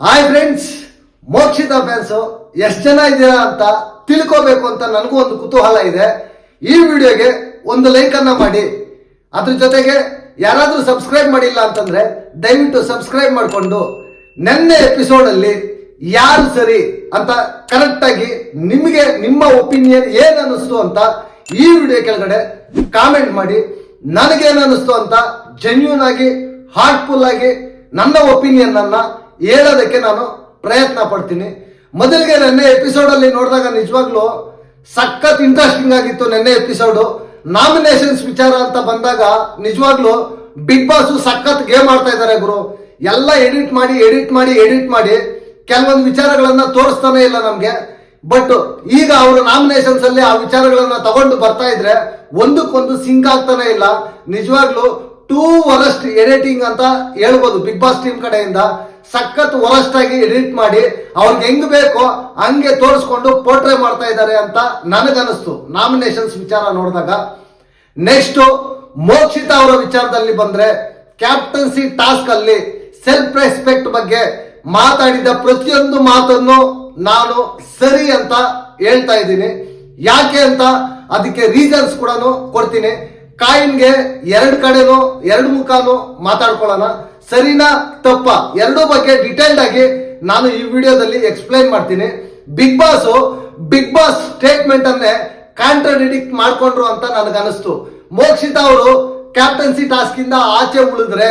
Hi friends Mokshitha fans ಎಷ್ಟು ಜನ ಇದ್ದೀರಾ ಅಂತ ತಿಳ್ಕೋಬೇಕು ಅಂತ ನನಗೂ ಒಂದು ಕುತೂಹಲ ಇದೆ. ಈ ವಿಡಿಯೋಗೆ ಒಂದು ಲೈಕ್ ಅನ್ನ ಮಾಡಿ. ಅದ್ರ ಜೊತೆಗೆ ಯಾರಾದರೂ ಸಬ್ಸ್ಕ್ರೈಬ್ ಮಾಡಿಲ್ಲ ಅಂತಂದ್ರೆ ದಯವಿಟ್ಟು ಸಬ್ಸ್ಕ್ರೈಬ್ ಮಾಡಿಕೊಂಡು ನೆನ್ನೆ ಎಪಿಸೋಡ್ ಅಲ್ಲಿ ಯಾರು ಸರಿ ಅಂತ ಕರೆಕ್ಟ್ ಆಗಿ ನಿಮಗೆ ನಿಮ್ಮ ಒಪಿನಿಯನ್ ಏನ್ ಅನ್ನಿಸ್ತು ಅಂತ ಈ ವಿಡಿಯೋ ಕೆಳಗಡೆ ಕಾಮೆಂಟ್ ಮಾಡಿ. ನನಗೇನು ಅನ್ನಿಸ್ತು ಅಂತ ಜೆನ್ಯೂನ್ ಆಗಿ ಹಾರ್ಟ್ಫುಲ್ ಆಗಿ ನನ್ನ ಒಪಿನಿಯನ್ ಅನ್ನ ಹೇಳೋದಕ್ಕೆ ನಾನು ಪ್ರಯತ್ನ ಪಡ್ತೀನಿ. ಮೊದಲಿಗೆ ನೆನ್ನೆ ಎಪಿಸೋಡ್ ಅಲ್ಲಿ ನೋಡಿದಾಗ ನಿಜವಾಗ್ಲೂ ಸಖತ್ ಇಂಟ್ರೆಸ್ಟಿಂಗ್ ಆಗಿತ್ತು ನೆನ್ನೆ ಎಪಿಸೋಡು ನಾಮಿನೇಷನ್ಸ್ ವಿಚಾರ ಅಂತ ಬಂದಾಗ ನಿಜವಾಗ್ಲೂ ಬಿಗ್ ಬಾಸ್ ಸಖತ್ ಗೇಮ್ ಆಡ್ತಾ ಇದ್ದಾರೆ ಗುರು. ಎಲ್ಲ ಎಡಿಟ್ ಮಾಡಿ ಎಡಿಟ್ ಮಾಡಿ ಎಡಿಟ್ ಮಾಡಿ. ಕೆಲವೊಂದು ವಿಚಾರಗಳನ್ನ ತೋರಿಸ್ತಾನೆ ಇಲ್ಲ ನಮ್ಗೆ. ಬಟ್ ಈಗ ಅವರು ನಾಮಿನೇಷನ್ಸ್ ಅಲ್ಲಿ ಆ ವಿಚಾರಗಳನ್ನ ತಗೊಂಡು ಬರ್ತಾ ಇದ್ರೆ ಒಂದಕ್ಕೊಂದು ಸಿಂಕ್ ಆಗ್ತಾನೆ ಇಲ್ಲ. ನಿಜವಾಗ್ಲೂ ಟೂ ವರಸ್ಟ್ ಎಡಿಟಿಂಗ್ ಅಂತ ಹೇಳ್ಬೋದು ಬಿಗ್ ಬಾಸ್ ಟೀಮ್ ಕಡೆಯಿಂದ. ಸಖತ್ ವರಸ್ಟ್ ಆಗಿ ಎಡಿಟ್ ಮಾಡಿ, ಅವ್ರಿಗೆ ಹೆಂಗ್ ಬೇಕೋ ಹಂಗೆ ತೋರಿಸ್ಕೊಂಡು ಪೋರ್ಟ್ರೇ ಮಾಡ್ತಾ ಇದ್ದಾರೆ ಅಂತ ನನಗನ್ನಿಸ್ತು. ನಾಮಿನೇಷನ್ಸ್ ವಿಚಾರ ನೋಡಿದಾಗ. ನೆಕ್ಸ್ಟ್ ಮೋಕ್ಷಿತ ಅವರ ವಿಚಾರದಲ್ಲಿ ಬಂದ್ರೆ ಕ್ಯಾಪ್ಟನ್ಸಿ ಟಾಸ್ಕ್ ಅಲ್ಲಿ ಸೆಲ್ಫ್ ರೆಸ್ಪೆಕ್ಟ್ ಬಗ್ಗೆ ಮಾತಾಡಿದ ಪ್ರತಿಯೊಂದು ಮಾತನ್ನು ನಾನು ಸರಿ ಅಂತ ಹೇಳ್ತಾ ಇದ್ದೀನಿ. ಯಾಕೆ ಅಂತ ಅದಕ್ಕೆ ರೀಸನ್ಸ್ ಕೂಡ ಕೊಡ್ತೀನಿ. ಕಾಯಿನ್ಗೆ ಎರಡು ಕಡೆನೋ, ಎರಡು ಮುಖಾನು ಮಾತಾಡ್ಕೊಳ್ಳೋಣ. ಸರಿನಾ ತಪ್ಪ? ಎರಡೂ ಬಗ್ಗೆ ಡಿಟೇಲ್ಡ್ ಆಗಿ ನಾನು ಈ ವಿಡಿಯೋದಲ್ಲಿ ಎಕ್ಸ್ಪ್ಲೈನ್ ಮಾಡ್ತೀನಿ. Big boss big boss statement ಅನ್ನೇ ಕಾಂಟ್ರಡಿಕ್ಟ್ ಮಾಡ್ಕೊಂಡ್ರು ಅಂತ ನನಗನ್ನಿಸ್ತು. ಮೋಕ್ಷಿತ ಅವರು ಕ್ಯಾಪ್ಟನ್ಸಿ ಟಾಸ್ಕ್ ಇಂದ ಆಚೆ ಉಳಿದ್ರೆ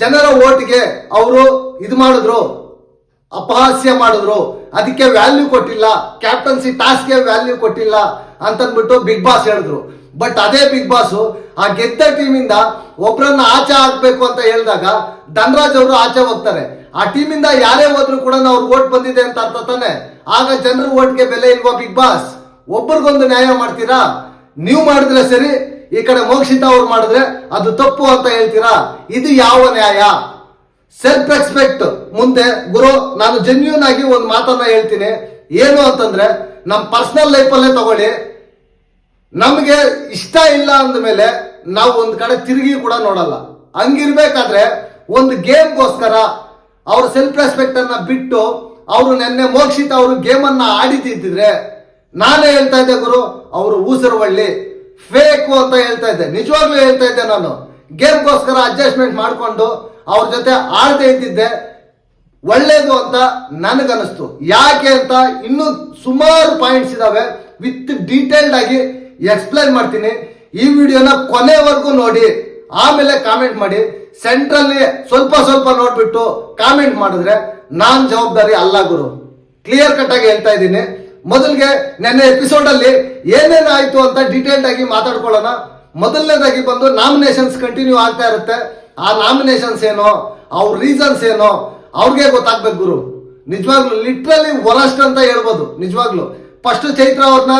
ಜನರ ಓಟ್ಗೆ ಅವರು ಇದು ಮಾಡಿದ್ರು, ಅಪಹಾಸ್ಯ ಮಾಡಿದ್ರು. ಅದಕ್ಕೆ ವ್ಯಾಲ್ಯೂ ಕೊಟ್ಟಿಲ್ಲ ಕ್ಯಾಪ್ಟನ್ಸಿ ಟಾಸ್ಕ್ಗೆ ವ್ಯಾಲ್ಯೂ ಕೊಟ್ಟಿಲ್ಲ ಅಂತಂದ್ಬಿಟ್ಟು ಬಿಗ್ ಬಾಸ್ ಹೇಳಿದ್ರು. ಬಟ್ ಅದೇ ಬಿಗ್ ಬಾಸ್ ಆ ಗೆದ್ದ ಟೀಮಿಂದ ಒಬ್ಬರನ್ನ ಆಚೆ ಹಾಕ್ಬೇಕು ಅಂತ ಹೇಳಿದಾಗ ಧನರಾಜ್ ಅವರು ಆಚೆ ಹೋಗ್ತಾರೆ. ಆ ಟೀಮಿಂದ ಯಾರೇ ಹೋದ್ರು ಕೂಡ ಅವ್ರು ಓಟ್ ಬಂದಿದೆ ಅಂತ ಅರ್ಥ ತಾನೆ? ಆಗ ಜನರು ಓಟ್ಗೆ ಬೆಲೆ ಇಲ್ವಾ ಬಿಗ್ ಬಾಸ್ ಒಬ್ಬರಿಗೊಂದು ನ್ಯಾಯ ಮಾಡ್ತೀರಾ? ನೀವು ಮಾಡಿದ್ರೆ ಸರಿ, ಈ ಕಡೆ ಮೋಕ್ಷಿತ ಅವ್ರು ಮಾಡಿದ್ರೆ ಅದು ತಪ್ಪು ಅಂತ ಹೇಳ್ತೀರಾ? ಇದು ಯಾವ ನ್ಯಾಯ? ಸೆಲ್ಫ್ ರೆಸ್ಪೆಕ್ಟ್ ಮುಂದೆ ಗುರು, ನಾನು ಜೆನ್ಯೂನ್ ಆಗಿ ಒಂದು ಮಾತನ್ನ ಹೇಳ್ತೀನಿ. ಏನು ಅಂತಂದ್ರೆ ನಮ್ಮ ಪರ್ಸನಲ್ ಲೈಫಲ್ಲೇ ತಗೊಳ್ಳಿ. ನಮಗೆ ಇಷ್ಟ ಇಲ್ಲ ಅಂದ ಮೇಲೆ ನಾವು ಒಂದು ಕಡೆ ತಿರುಗಿ ಕೂಡ ನೋಡಲ್ಲ. ಹಂಗಿರ್ಬೇಕಾದ್ರೆ ಒಂದು ಗೇಮ್ಗೋಸ್ಕರ ಅವ್ರ ಸೆಲ್ಫ್ ರೆಸ್ಪೆಕ್ಟ್ ಅನ್ನ ಬಿಟ್ಟು ಅವರು ನೆನ್ನೆ ಮೋಕ್ಷಿತ ಅವರು ಗೇಮ್ ಅನ್ನ ಆಡಿದ್ದಿದ್ರೆ ನಾನೇ ಹೇಳ್ತಾ ಇದ್ದೆ ಗುರು, ಅವರು ಊಸರವಳ್ಳಿ. ಫೇಕು ಅಂತ ಹೇಳ್ತಾ ಇದ್ದೆ. ನಿಜವಾಗ್ಲೂ ಹೇಳ್ತಾ ಇದ್ದೆ ನಾನು. ಗೇಮ್ಗೋಸ್ಕರ ಅಡ್ಜಸ್ಟ್ಮೆಂಟ್ ಮಾಡಿಕೊಂಡು ಅವ್ರ ಜೊತೆ ಆಡದೆ ಇದ್ದಿದ್ದೆ. ಒಳ್ಳೇದು ಅಂತ ನನಗನ್ನಿಸ್ತು. ಯಾಕೆ ಅಂತ ಇನ್ನೂ ಸುಮಾರು ಪಾಯಿಂಟ್ಸ್ ಇದಾವೆ. ವಿತ್ ಡೀಟೇಲ್ಡ್ ಆಗಿ ಎಕ್ಸ್ಪ್ಲೈನ್ ಮಾಡ್ತೀನಿ. ಈ ವಿಡಿಯೋನ ಕೊನೆವರೆಗೂ ನೋಡಿ. ಆಮೇಲೆ ಕಾಮೆಂಟ್ ಮಾಡಿ. ಸೆಂಟ್ರಲ್ಲಿ ಸ್ವಲ್ಪ ಸ್ವಲ್ಪ ನೋಡ್ಬಿಟ್ಟು ಕಾಮೆಂಟ್ ಮಾಡಿದ್ರೆ ನಾನ್ ಜವಾಬ್ದಾರಿ ಅಲ್ಲ ಗುರು. ಕ್ಲಿಯರ್ ಕಟ್ ಆಗಿ ಹೇಳ್ತಾ ಇದ್ದೀನಿ. ಮೊದಲಿಗೆ ನೆನ್ನೆ ಎಪಿಸೋಡ್ ಅಲ್ಲಿ ಏನೇನು ಆಯ್ತು ಅಂತ ಡೀಟೇಲ್ಡ್ ಆಗಿ ಮಾತಾಡ್ಕೊಳ್ಳೋಣ. ಮೊದಲನೇದಾಗಿ ಬಂದು ನಾಮಿನೇಷನ್ಸ್ ಕಂಟಿನ್ಯೂ ಆಗ್ತಾ ಇರುತ್ತೆ. ಆ ನಾಮಿನೇಷನ್ಸ್ ಏನೋ, ಅವ್ರ ರೀಸನ್ಸ್ ಏನೋ, ಅವ್ರಿಗೆ ಗೊತ್ತಾಗ್ಬೇಕು ಗುರು. ನಿಜವಾಗ್ಲು ಲಿಟ್ರಲಿ ವರಸ್ಟ್ ಅಂತ ಹೇಳ್ಬೋದು. ನಿಜವಾಗ್ಲು. ಫಸ್ಟ್ ಚೈತ್ರ ಅವ್ರನ್ನ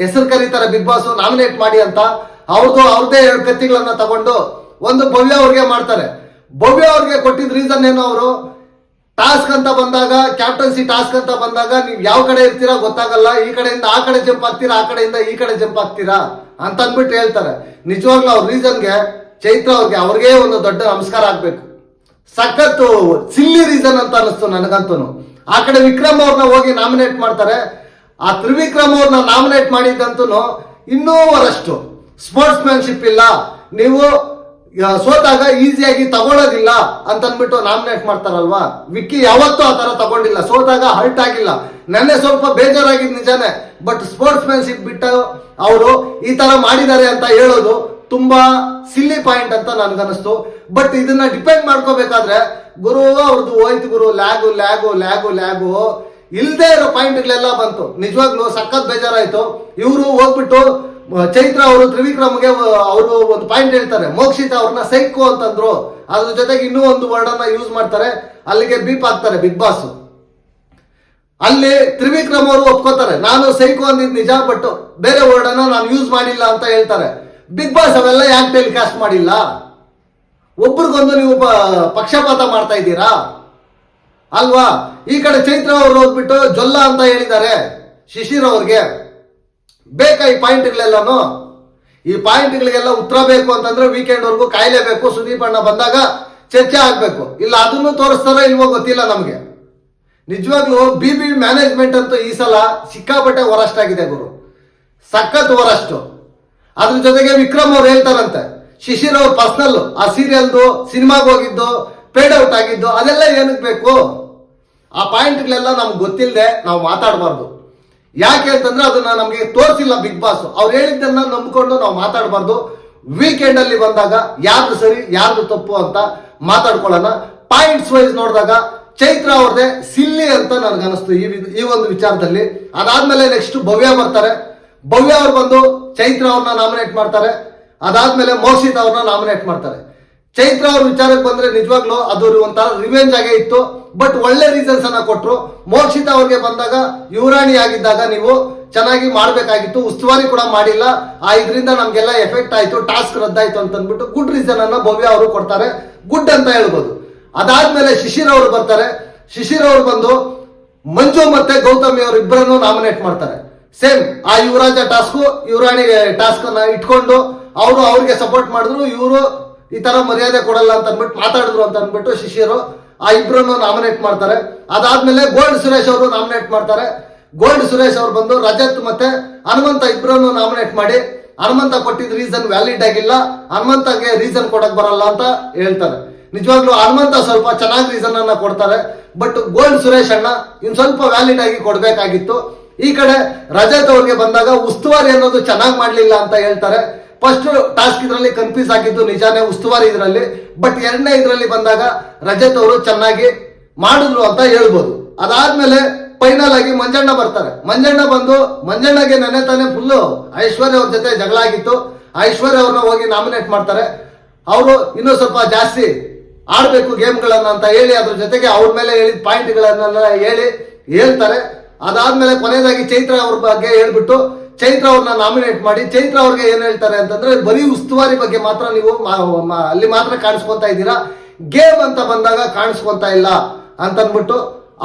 ಹೆಸರು ಕರೀತಾರೆ ಬಿಗ್ ಬಾಸ್ ನಾಮಿನೇಟ್ ಮಾಡಿ ಅಂತ. ಅವ್ರದ್ದು ಅವ್ರದೇ ಎರಡು ಕತ್ತಿಗಳನ್ನ ತಗೊಂಡು ಒಂದು ಭವ್ಯ ಅವ್ರಿಗೆ ಮಾಡ್ತಾರೆ. ಭವ್ಯ ಅವ್ರಿಗೆ ಕೊಟ್ಟಿದ್ದ ರೀಸನ್ ಏನು ಅವರು? ಟಾಸ್ಕ್ ಅಂತ ಬಂದಾಗ ಕ್ಯಾಪ್ಟನ್ಸಿ ಟಾಸ್ಕ್ ಅಂತ ಬಂದಾಗ ನೀವು ಯಾವ ಕಡೆ ಇರ್ತೀರಾ ಗೊತ್ತಾಗಲ್ಲ. ಈ ಕಡೆಯಿಂದ ಆ ಕಡೆ ಜಂಪ್ ಆಗ್ತೀರಾ, ಆ ಕಡೆಯಿಂದ ಈ ಕಡೆ ಜಂಪ್ ಆಗ್ತೀರಾ ಅಂತ ಅಂದ್ಬಿಟ್ಟು ಹೇಳ್ತಾರೆ. ನಿಜವಾಗ್ಲೂ ಅವ್ರ ರೀಸನ್ಗೆ ಚೈತ್ರ ಅವ್ರಿಗೆ ಅವ್ರಿಗೆ ಒಂದು ದೊಡ್ಡ ನಮಸ್ಕಾರ ಆಗ್ಬೇಕು. ಸಖತ್ತು ಸಿಲ್ಲಿ ರೀಸನ್ ಅಂತ ಅನಿಸ್ತು ನನಗಂತೂ ಆ ಕಡೆ ವಿಕ್ರಮ್ ಅವ್ರನ್ನ ಹೋಗಿ ನಾಮಿನೇಟ್ ಮಾಡ್ತಾರೆ. ಆ ತ್ರಿವಿಕ್ರಮ್ ಅವ್ರನ್ನ ನಾಮಿನೇಟ್ ಮಾಡಿದ್ದಂತೂ ಇನ್ನೂ ವರಷ್ಟು ಸ್ಪೋರ್ಟ್ಸ್ ಮ್ಯಾನ್ಶಿಪ್ ಇಲ್ಲ. ನೀವು ಸೋತಾಗ ಈಸಿಯಾಗಿ ತಗೊಳ್ಳೋದಿಲ್ಲ ಅಂತ ಅಂದ್ಬಿಟ್ಟು ನಾಮಿನೇಟ್ ಮಾಡ್ತಾರಲ್ವಾ? ವಿಕ್ಕಿ ಯಾವತ್ತೂ ಆ ತರ ತಗೊಂಡಿಲ್ಲ. ಸೋತಾಗ ಹರ್ಟ್ ಆಗಿಲ್ಲ. ನೆನ್ನೆ ಸ್ವಲ್ಪ ಬೇಜಾರಾಗಿದ್ದು ನಿಜಾನೇ ಬಟ್ ಸ್ಪೋರ್ಟ್ಸ್ ಮ್ಯಾನ್ಶಿಪ್ ಬಿಟ್ಟು ಅವರು ಈ ತರ ಮಾಡಿದ್ದಾರೆ ಅಂತ ಹೇಳೋದು ತುಂಬಾ ಸಿಲ್ಲಿ ಪಾಯಿಂಟ್ ಅಂತ ನನ್ಗನ್ನಿಸ್ತು. ಬಟ್ ಇದನ್ನ ಡಿಪೆಂಡ್ ಮಾಡ್ಕೋಬೇಕಾದ್ರೆ ಗುರು ಅವ್ರದ್ದು ಹೋಯ್ತು ಗುರು, ಲ್ಯಾಗು ಲ್ಯಾಗು ಲ್ಯಾಗು ಲ್ಯಾಗು. ಇಲ್ದೇ ಇರೋ ಪಾಯಿಂಟ್ಗಳೆಲ್ಲ ಬಂತು. ನಿಜವಾಗ್ಲೂ ಸಖತ್ ಬೇಜಾರಾಯಿತು. ಇವರು ಹೋಗ್ಬಿಟ್ಟು ಚೈತ್ರ ಅವರು ತ್ರಿವಿಕ್ರಮ್ಗೆ ಅವರು ಒಂದು ಪಾಯಿಂಟ್ ಹೇಳ್ತಾರೆ. ಮೋಕ್ಷಿತ ಅವ್ರನ್ನ ಸೈಕು ಅಂತಂದ್ರು. ಅದ್ರ ಜೊತೆಗೆ ಇನ್ನೂ ಒಂದು ವರ್ಡ್ ಅನ್ನ ಯೂಸ್ ಮಾಡ್ತಾರೆ. ಅಲ್ಲಿಗೆ ಬೀಪ್ ಹಾಕ್ತಾರೆ, ಬಿಗ್ ಬಾಸ್ ಅಲ್ಲಿ ತ್ರಿವಿಕ್ರಮ್ ಅವರು ಒಪ್ಕೋತಾರೆ. ನಾನು ಸೈಕು ಅಂದಿದ್ದು ನಿಜ ಬಟ್ ಬೇರೆ ವರ್ಡ್ ಅನ್ನ ನಾನು ಯೂಸ್ ಮಾಡಿಲ್ಲ ಅಂತ ಹೇಳ್ತಾರೆ. ಬಿಗ್ ಬಾಸ್ ಅವೆಲ್ಲ ಯಾಕೆ ಟೆಲಿಕಾಸ್ಟ್ ಮಾಡಿಲ್ಲ? ಒಬ್ರಿಗೊಂದು ನೀವು ಪಕ್ಷಪಾತ ಮಾಡ್ತಾ ಇದ್ದೀರಾ? ಅಲ್ವಾ? ಈ ಕಡೆ ಚೈತ್ರ ಅವರು ಹೋಗ್ಬಿಟ್ಟು ಜೊಲ್ಲ ಅಂತ ಹೇಳಿದ್ದಾರೆ. ಶಿಶಿರ್ ಅವ್ರಿಗೆ. ಬೇಕಾ ಈ ಪಾಯಿಂಟ್ಗಳೆಲ್ಲಾನು? ಈ ಪಾಯಿಂಟ್ಗಳಿಗೆಲ್ಲ ಉತ್ತರ ಬೇಕು ಅಂತಂದ್ರೆ ವೀಕೆಂಡ್ ವರ್ಗು ಕಾಯಲೇಬೇಕು. ಸುದೀಪ್ ಅಣ್ಣ ಬಂದಾಗ ಚರ್ಚೆ ಆಗ್ಬೇಕು. ಇಲ್ಲ, ಅದನ್ನು ತೋರಿಸ್ತಾರೋ ಇಲ್ವೋ ಗೊತ್ತಿಲ್ಲ ನಮಗೆ. ನಿಜವಾಗ್ಲೂ ಬಿ ಬಿ ಮ್ಯಾನೇಜ್ಮೆಂಟ್ ಅಂತೂ ಈ ಸಲ ಸಿಕ್ಕಾಪಟ್ಟೆ ವರಸ್ಟ್ ಆಗಿದೆ ಗುರು. ಸಖತ್ ವರಷ್ಟು ಅದ್ರ ಜೊತೆಗೆ ವಿಕ್ರಮ್ ಅವ್ರು ಹೇಳ್ತಾರಂತೆ. ಶಿಶಿರ್ ಅವ್ರ ಪರ್ಸನಲ್ ಆ ಸೀರಿಯಲ್ದು ಸಿನಿಮಾಗೆ ಹೋಗಿದ್ದು ಪೇಡ್ ಔಟ್ ಆಗಿದ್ದು, ಅದೆಲ್ಲ ಏನಕ್ಕೆ ಬೇಕು? ಆ ಪಾಯಿಂಟ್ಗಳೆಲ್ಲ ನಮ್ಗೆ ಗೊತ್ತಿಲ್ಲದೆ ನಾವು ಮಾತಾಡಬಾರ್ದು. ಯಾಕೆ ಅಂತಂದ್ರೆ ಅದನ್ನ ನಮಗೆ ತೋರಿಸಿಲ್ಲ ಬಿಗ್ ಬಾಸ್. ಅವ್ರು ಹೇಳಿದ್ದನ್ನ ನಂಬಿಕೊಂಡು ನಾವು ಮಾತಾಡಬಾರ್ದು. ವೀಕೆಂಡ್ ಅಲ್ಲಿ ಬಂದಾಗ ಯಾರ್ದು ಸರಿ, ಯಾರ್ದು ತಪ್ಪು ಅಂತ ಮಾತಾಡ್ಕೊಳ್ಳೋಣ. ಪಾಯಿಂಟ್ಸ್ ವೈಸ್ ನೋಡಿದಾಗ ಚೈತ್ರ ಅವ್ರದೇ ಸಿಲ್ಲಿ ಅಂತ ನನಗೆ ಅನಿಸ್ತು ಈ ಈ ಒಂದು ವಿಚಾರದಲ್ಲಿ. ಅದಾದ್ಮೇಲೆ ನೆಕ್ಸ್ಟ್ ಭವ್ಯ ಬರ್ತಾರೆ. ಭವ್ಯ ಅವ್ರು ಬಂದು ಚೈತ್ರ ಅವ್ರನ್ನ ನಾಮಿನೇಟ್ ಮಾಡ್ತಾರೆ. ಅದಾದ್ಮೇಲೆ ಮೋಕ್ಷಿತ್ ಅವ್ರನ್ನ ನಾಮಿನೇಟ್ ಮಾಡ್ತಾರೆ. ಚೈತ್ರ ಅವ್ರ ವಿಚಾರಕ್ಕೆ ಬಂದ್ರೆ ನಿಜವಾಗ್ಲೂ ಅದು ಒಂಥರ ರಿವೆಂಜ್ ಆಗೇ ಇತ್ತು. ಬಟ್ ಒಳ್ಳೆ ರೀಸನ್ಸ್ ಅನ್ನ ಕೊಟ್ರು. ಮೋಕ್ಷಿತ ಅವ್ರಿಗೆ ಬಂದಾಗ ಯುವರಾಣಿ ಆಗಿದ್ದಾಗ ನೀವು ಚೆನ್ನಾಗಿ ಮಾಡಬೇಕಾಗಿತ್ತು, ಉಸ್ತುವಾರಿ ಕೂಡ ಮಾಡಿಲ್ಲ. ಆ ಇದರಿಂದ ನಮಗೆಲ್ಲ ಎಫೆಕ್ಟ್ ಆಯ್ತು ಟಾಸ್ಕ್ ರದ್ದಾಯಿತು ಅಂತ ಅಂದ್ಬಿಟ್ಟು ಗುಡ್ ರೀಸನ್ ಅನ್ನ ಭವ್ಯ ಅವರು ಕೊಡ್ತಾರೆ. ಗುಡ್ ಅಂತ ಹೇಳ್ಬೋದು. ಅದಾದ್ಮೇಲೆ ಶಿಶಿರ್ ಅವರು ಬರ್ತಾರೆ. ಶಿಶಿರ್ ಅವರು ಬಂದು ಮಂಜು ಮತ್ತೆ ಗೌತಮಿ ಅವರು ಇಬ್ಬರನ್ನು ನಾಮಿನೇಟ್ ಮಾಡ್ತಾರೆ. ಸೇಮ್ ಆ ಯುವರಾಜ ಟಾಸ್ಕು ಯುವರಾಣಿ ಟಾಸ್ಕ್ ಅನ್ನ ಇಟ್ಕೊಂಡು ಅವರು ಅವ್ರಿಗೆ ಸಪೋರ್ಟ್ ಮಾಡಿದ್ರು, ಇವರು ಈ ತರ ಮರ್ಯಾದೆ ಕೊಡಲ್ಲ ಅಂತ ಅಂದ್ಬಿಟ್ಟು ಮಾತಾಡಿದ್ರು ಅಂತ ಅಂದ್ಬಿಟ್ಟು ಶಿಷ್ಯರು ಆ ಇಬ್ಬರನ್ನು ನಾಮಿನೇಟ್ ಮಾಡ್ತಾರೆ. ಅದಾದ್ಮೇಲೆ ಗೋಲ್ಡ್ ಸುರೇಶ್ ಅವರು ನಾಮಿನೇಟ್ ಮಾಡ್ತಾರೆ. ಗೋಲ್ಡ್ ಸುರೇಶ್ ಅವರು ಬಂದು ರಜತ್ ಮತ್ತೆ ಹನುಮಂತ ಇಬ್ಬರನ್ನು ನಾಮಿನೇಟ್ ಮಾಡಿ, ಹನುಮಂತ ಕೊಟ್ಟಿದ್ದ ರೀಸನ್ ವ್ಯಾಲಿಡ್ ಆಗಿಲ್ಲ, ಹನುಮಂತಗೆ ರೀಸನ್ ಕೊಡಕ್ ಬರಲ್ಲ ಅಂತ ಹೇಳ್ತಾರೆ. ನಿಜವಾಗ್ಲೂ ಹನುಮಂತ ಸ್ವಲ್ಪ ಚೆನ್ನಾಗಿ ರೀಸನ್ ಅನ್ನ ಕೊಡ್ತಾರೆ ಬಟ್ ಗೋಲ್ಡ್ ಸುರೇಶ್ ಅಣ್ಣ ಇನ್ ಸ್ವಲ್ಪ ವ್ಯಾಲಿಡ್ ಆಗಿ ಕೊಡ್ಬೇಕಾಗಿತ್ತು. ಈ ಕಡೆ ರಜತ್ ಅವ್ರಿಗೆ ಬಂದಾಗ ಉಸ್ತುವಾರಿ ಅನ್ನೋದು ಚೆನ್ನಾಗಿ ಮಾಡ್ಲಿಲ್ಲ ಅಂತ ಹೇಳ್ತಾರೆ. ಫಸ್ಟ್ ಟಾಸ್ಕ್ ಇದರಲ್ಲಿ ಕನ್ಫ್ಯೂಸ್ ಆಗಿದ್ದು ನಿಜಾನೇ ಉಸ್ತುವಾರಿ ಇದರಲ್ಲಿ ಬಟ್ ಎರಡನೇ ಇದರಲ್ಲಿ ಬಂದಾಗ ರಜತ್ ಅವರು ಚೆನ್ನಾಗಿ ಮಾಡಿದ್ರು ಅಂತ ಹೇಳ್ಬೋದು. ಅದಾದ್ಮೇಲೆ ಫೈನಲ್ ಆಗಿ ಮಂಜಣ್ಣ ಬರ್ತಾರೆ. ಮಂಜಣ್ಣ ಬಂದು, ಮಂಜಣ್ಣಗೆ ನೆನೆ ತಾನೇ ಫುಲ್ಲು ಐಶ್ವರ್ಯ ಅವ್ರ ಜೊತೆ ಜಗಳ ಆಗಿತ್ತು. ಐಶ್ವರ್ಯ ಅವ್ರನ್ನ ಹೋಗಿ ನಾಮಿನೇಟ್ ಮಾಡ್ತಾರೆ. ಅವರು ಇನ್ನೂ ಸ್ವಲ್ಪ ಜಾಸ್ತಿ ಆಡಬೇಕು ಗೇಮ್ಗಳನ್ನ ಅಂತ ಹೇಳಿ, ಅದ್ರ ಜೊತೆಗೆ ಅವ್ರ ಮೇಲೆ ಹೇಳಿದ ಪಾಯಿಂಟ್ಗಳನ್ನೆಲ್ಲ ಹೇಳಿ ಹೇಳ್ತಾರೆ. ಅದಾದ್ಮೇಲೆ ಕೊನೆಯದಾಗಿ ಚೈತ್ರ ಅವ್ರ ಬಗ್ಗೆ ಹೇಳ್ಬಿಟ್ಟು ಚೈತ್ರ ಅವ್ರನ್ನ ನಾಮಿನೇಟ್ ಮಾಡಿ, ಚೈತ್ರ ಅವ್ರಿಗೆ ಏನ್ ಹೇಳ್ತಾರೆ ಅಂತಂದ್ರೆ ಬರೀ ಉಸ್ತುವಾರಿ ಬಗ್ಗೆ ಮಾತ್ರ ನೀವು ಅಲ್ಲಿ ಮಾತ್ರ ಕಾಣಿಸ್ಕೊತಾ ಇದ್ದೀರಾ? ಗೇಮ್ ಅಂತ ಬಂದಾಗ ಕಾಣಿಸ್ಕೊಂತ ಇಲ್ಲ ಅಂತ ಅಂದ್ಬಿಟ್ಟು